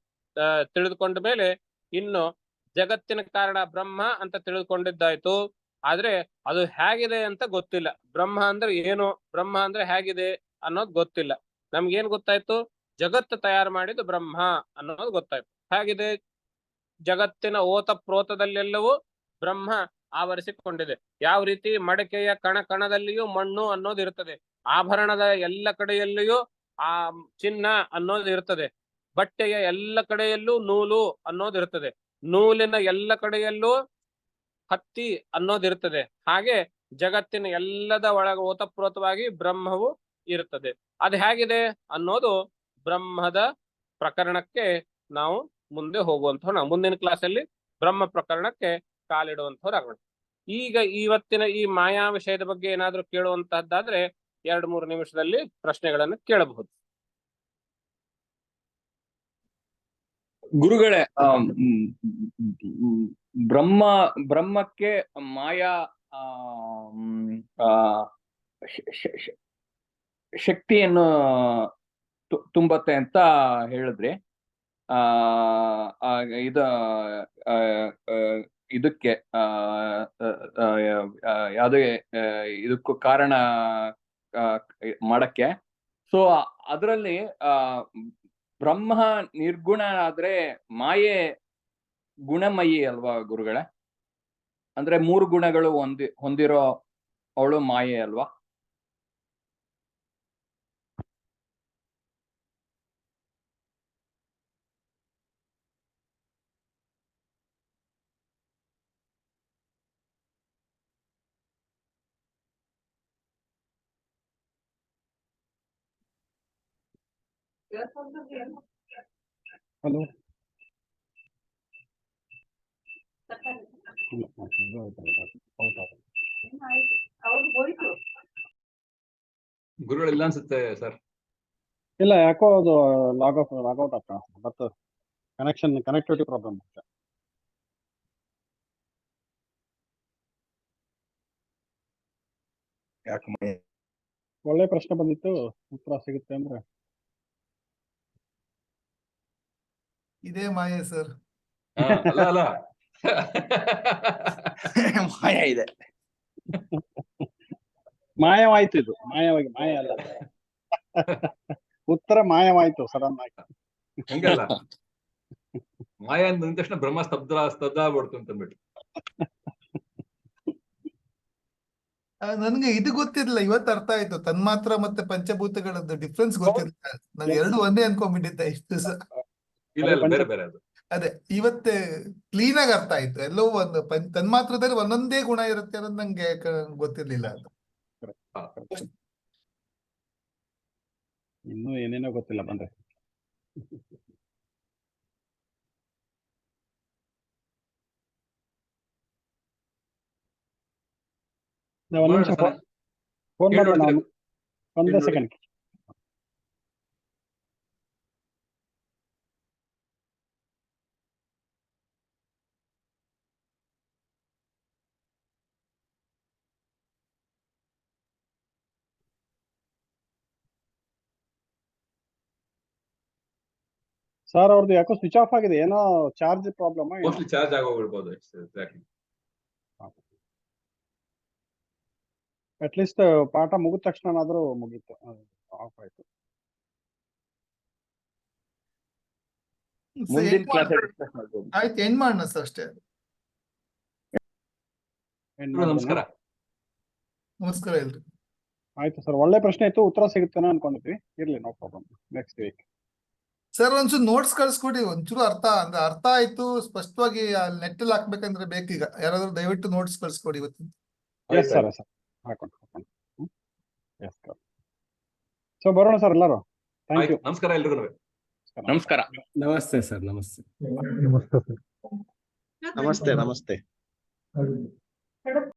ತಿಳಿದುಕೊಂಡ ಮೇಲೆ ಇನ್ನು ಜಗತ್ತಿನ ಕಾರಣ ಬ್ರಹ್ಮ ಅಂತ ತಿಳಿದುಕೊಂಡಿದ್ದಾಯ್ತು. ಆದ್ರೆ ಅದು ಹೇಗಿದೆ ಅಂತ ಗೊತ್ತಿಲ್ಲ. ಬ್ರಹ್ಮ ಅಂದ್ರೆ ಏನು? ಬ್ರಹ್ಮ ಅಂದ್ರೆ ಹೇಗಿದೆ ಅನ್ನೋದು ಗೊತ್ತಿಲ್ಲ. ನಮ್ಗೇನ್ ಗೊತ್ತಾಯ್ತು? ಜಗತ್ತು ತಯಾರು ಮಾಡಿದ್ದು ಬ್ರಹ್ಮ ಅನ್ನೋದು ಗೊತ್ತಾಯ್ತು. ಹೇಗಿದೆ? ಜಗತ್ತಿನ ಓತ ಪ್ರೋತದಲ್ಲೆಲ್ಲವೂ ಬ್ರಹ್ಮ ಆವರಿಸಿಕೊಂಡಿದೆ. ಯಾವ ರೀತಿ? ಮಡಕೆಯ ಕಣ ಕಣದಲ್ಲಿಯೂ ಮಣ್ಣು ಅನ್ನೋದು ಇರ್ತದೆ. ಆಭರಣದ ಎಲ್ಲ ಕಡೆಯಲ್ಲಿಯೂ ಆ ಚಿನ್ನ ಅನ್ನೋದು ಇರ್ತದೆ. ಬಟ್ಟೆಯ ಎಲ್ಲ ಕಡೆಯಲ್ಲೂ ನೂಲು ಅನ್ನೋದು ಇರ್ತದೆ. ನೂಲಿನ ಎಲ್ಲ ಕಡೆಯಲ್ಲೂ ಹತ್ತಿ ಅನ್ನೋದಿರ್ತದೆ. ಹಾಗೆ ಜಗತ್ತಿನ ಎಲ್ಲದ ಒಳಗ ಓತಪ್ರೋತವಾಗಿ ಬ್ರಹ್ಮವು ಇರುತ್ತದೆ ಅದು ಹೇಗಿದೆ ಅನ್ನೋದು ಬ್ರಹ್ಮದ ಪ್ರಕರಣಕ್ಕೆ ನಾವು ಮುಂದೆ ಹೋಗುವಂತವ್ರು ನಾವು ಮುಂದಿನ ಕ್ಲಾಸಲ್ಲಿ ಬ್ರಹ್ಮ ಪ್ರಕರಣಕ್ಕೆ ಕಾಲಿಡುವಂತವ್ರಾಗೋಣ ಈಗ ಇವತ್ತಿನ ಈ ಮಾಯಾ ವಿಷಯದ ಬಗ್ಗೆ ಏನಾದ್ರೂ ಕೇಳುವಂತಹದ್ದಾದ್ರೆ ಎರಡು ಮೂರು ನಿಮಿಷದಲ್ಲಿ ಪ್ರಶ್ನೆಗಳನ್ನು ಕೇಳಬಹುದು. ಗುರುಗಳೇ ಬ್ರಹ್ಮ, ಬ್ರಹ್ಮಕ್ಕೆ ಮಾಯಾ ಶಕ್ತಿಯನ್ನು ತುಂಬತ್ತೆ ಅಂತ ಹೇಳಿದ್ರಿ, ಆ ಇದ ಇದಕ್ಕೆ ಯಾವುದೇ ಇದಕ್ಕೂ ಕಾರಣ ಮಾಡಕ್ಕೆ. ಸೊ, ಅದರಲ್ಲಿ ಬ್ರಹ್ಮ ನಿರ್ಗುಣ ಆದ್ರೆ ಮಾಯೆ ಗುಣಮಯಿ ಅಲ್ವಾ ಗುರುಗಳೇ? ಅಂದ್ರೆ ಮೂರು ಗುಣಗಳು ಹೊಂದಿ, ಹೊಂದಿರೋ ಅವಳು ಮಾಯೆ ಅಲ್ವಾ? ಹಲೋ. ಗುರುಗಳಿಲ್ಲ ಅನ್ಸುತ್ತೆ ಸರ್ ಇಲ್ಲ ಯಾಕೋ ಅದು ಲಾಗ್ ಆಫ್ ಔಟ್ ಆಗ್ತಾ ಬಟ್ ಕನೆಕ್ಷನ್ ಕನೆಕ್ಟಿವಿಟಿ ಪ್ರಾಬ್ಲಮ್ ಒಳ್ಳೆ ಪ್ರಶ್ನೆ ಬಂದಿತ್ತು. ಉತ್ತರ ಸಿಗುತ್ತೆ ಅಂದ್ರೆ ಇದೇ ಮಾಯೆ ಸರ್. ಅಲ್ಲ ಅಲ್ಲ. ಮಾಯ ಇದೆ. ಮಾಯವಾಯ್ತು ಇದು. ಮಾಯವಾಗಿ ಮಾಯ ಅಲ್ಲ. ಉತ್ತರ ಮಾಯವಾಯ್ತು ಸಡನ್ ಆಗಿ ಹಂಗಲ್ಲ. ಮಾಯ ಅಂದ ತಕ್ಷಣ ಬ್ರಹ್ಮ ಸ್ತಬ್ಧ ಸ್ತಬ್ಧ ಆಗ್ಬಿಡ್ತು ಅಂತ ಅಂದ್ಬಿಟ್ಟು. ಆ, ನನ್ಗೆ ಇದು ಗೊತ್ತಿರ್ಲಿಲ್ಲ. ಇವತ್ತು ಅರ್ಥ ಆಯ್ತು. ತನ್ಮಾತ್ರ ಮತ್ತೆ ಪಂಚಭೂತಗಳದ್ದು ಡಿಫ್ರೆನ್ಸ್ ಗೊತ್ತಿರ್ಲಿಲ್ಲ. ನಾನು ಎರಡು ಒಂದೇ ಅನ್ಕೊಂಡ್ಬಿಟ್ಟಿದ್ದೆ ಇಷ್ಟು ದಿವಸ. ಇಲ್ಲ ಇಲ್ಲ ಬೇರೆ ಬೇರೆ ಅದು. ಅದೇ ಇವತ್ತೇ ಕ್ಲೀನ್ ಆಗಿ ಅರ್ಥ ಆಯ್ತು. ಎಲ್ಲೋ ಒಂದು ಪಂ- ತನ್ಮಾತ್ರದಲ್ಲಿ ಒಂದೊಂದೇ ಗುಣ ಇರುತ್ತೆ ಅನ್ನೋದು ನಂಗೆ ಕ- ಗೊತ್ತಿರ್ಲಿಲ್ಲ ಅದು. ಇನ್ನೂ ಏನೇನೋ ಗೊತ್ತಿಲ್ಲ ಬಂದ್ರೆ. ಒಂದ್ ನಿಮಿಷ ಸರ್. ಫೋನ್ ಮಾಡೋಣ? ಒಂದೇ ಸೆಕೆಂಡ್ ಸರ್ ಅವ್ರದ್ದು ಯಾಕೋ ಸ್ವಿಚ್ ಆಫ್ ಆಗಿದೆ ಏನೋ ಚಾರ್ಜ್ ಪ್ರಾಬ್ಲಮ್ ಮೋಸ್ಟ್ಲಿ ಚಾರ್ಜ್ ಆಗೋಗ್ಬಿಡ್ಬೋದು ಎಕ್ಸಾಕ್ಟ್ಲಿ ಅಟ್ ಲೀಸ್ಟ್ ಪಾಠ ಮುಗಿದ ತಕ್ಷಣ ತಕ್ಷಣನಾದ್ರೂ ಮುಗೀತು ಆಫ್ ಆಯ್ತು. ಮುಂದಿನ ಕ್ಲಾಸ್ ಮಾಡೋಣ. ಆಯ್ತು ಎಂಡ್ ಮಾಡೋಣ ಸರ್ ಅಷ್ಟೇ. ನಮಸ್ಕಾರ. ನಮಸ್ಕಾರ ಎಲ್ರಿ ಆಯ್ತು ಸರ್ ಒಳ್ಳೆ ಪ್ರಶ್ನೆ ಇತ್ತು ಉತ್ತರ ಸಿಗುತ್ತೇನೋ ಅನ್ಕೊಂಡಿದ್ವಿ. ಇರ್ಲಿ no problem next week sir ಒಂಚೂರು ನೋಟ್ಸ್ ಕಳ್ಸ್ಕೊಡಿ ಒಂಚೂರು ಅರ್ಥ ಅಂದ್ರೆ ಅರ್ಥ ಆಯ್ತು ಸ್ಪಷ್ಟವಾಗಿ ನೆಟ್ ಅಲ್ಲಿ ಹಾಕ್ಬೇಕಂದ್ರೆ ಬೇಕೀಗ. ಯಾರಾದ್ರೂ ದಯವಿಟ್ಟು ನೋಟ್ಸ್ ಕಳ್ಸ್ಕೊಡಿ ಇವತ್ತು. ಎಸ್ ಸರ್ ಸರ್ ಹಾಕೊಂಡು ಹಾಕೊಂಡು ಎಸ್ ಸರ್ ಸೊ ಬರೋಣ ಸರ್ ಎಲ್ಲರೂ. ಥ್ಯಾಂಕ್ ಯು ಆಯ್ತು ನಮಸ್ಕಾರ ಎಲ್ರಿಗೂ ನಮಸ್ಕಾರ. ನಮಸ್ತೆ ಸರ್ ನಮಸ್ತೆ. ನಮಸ್ತೆ ನಮಸ್ತೆ.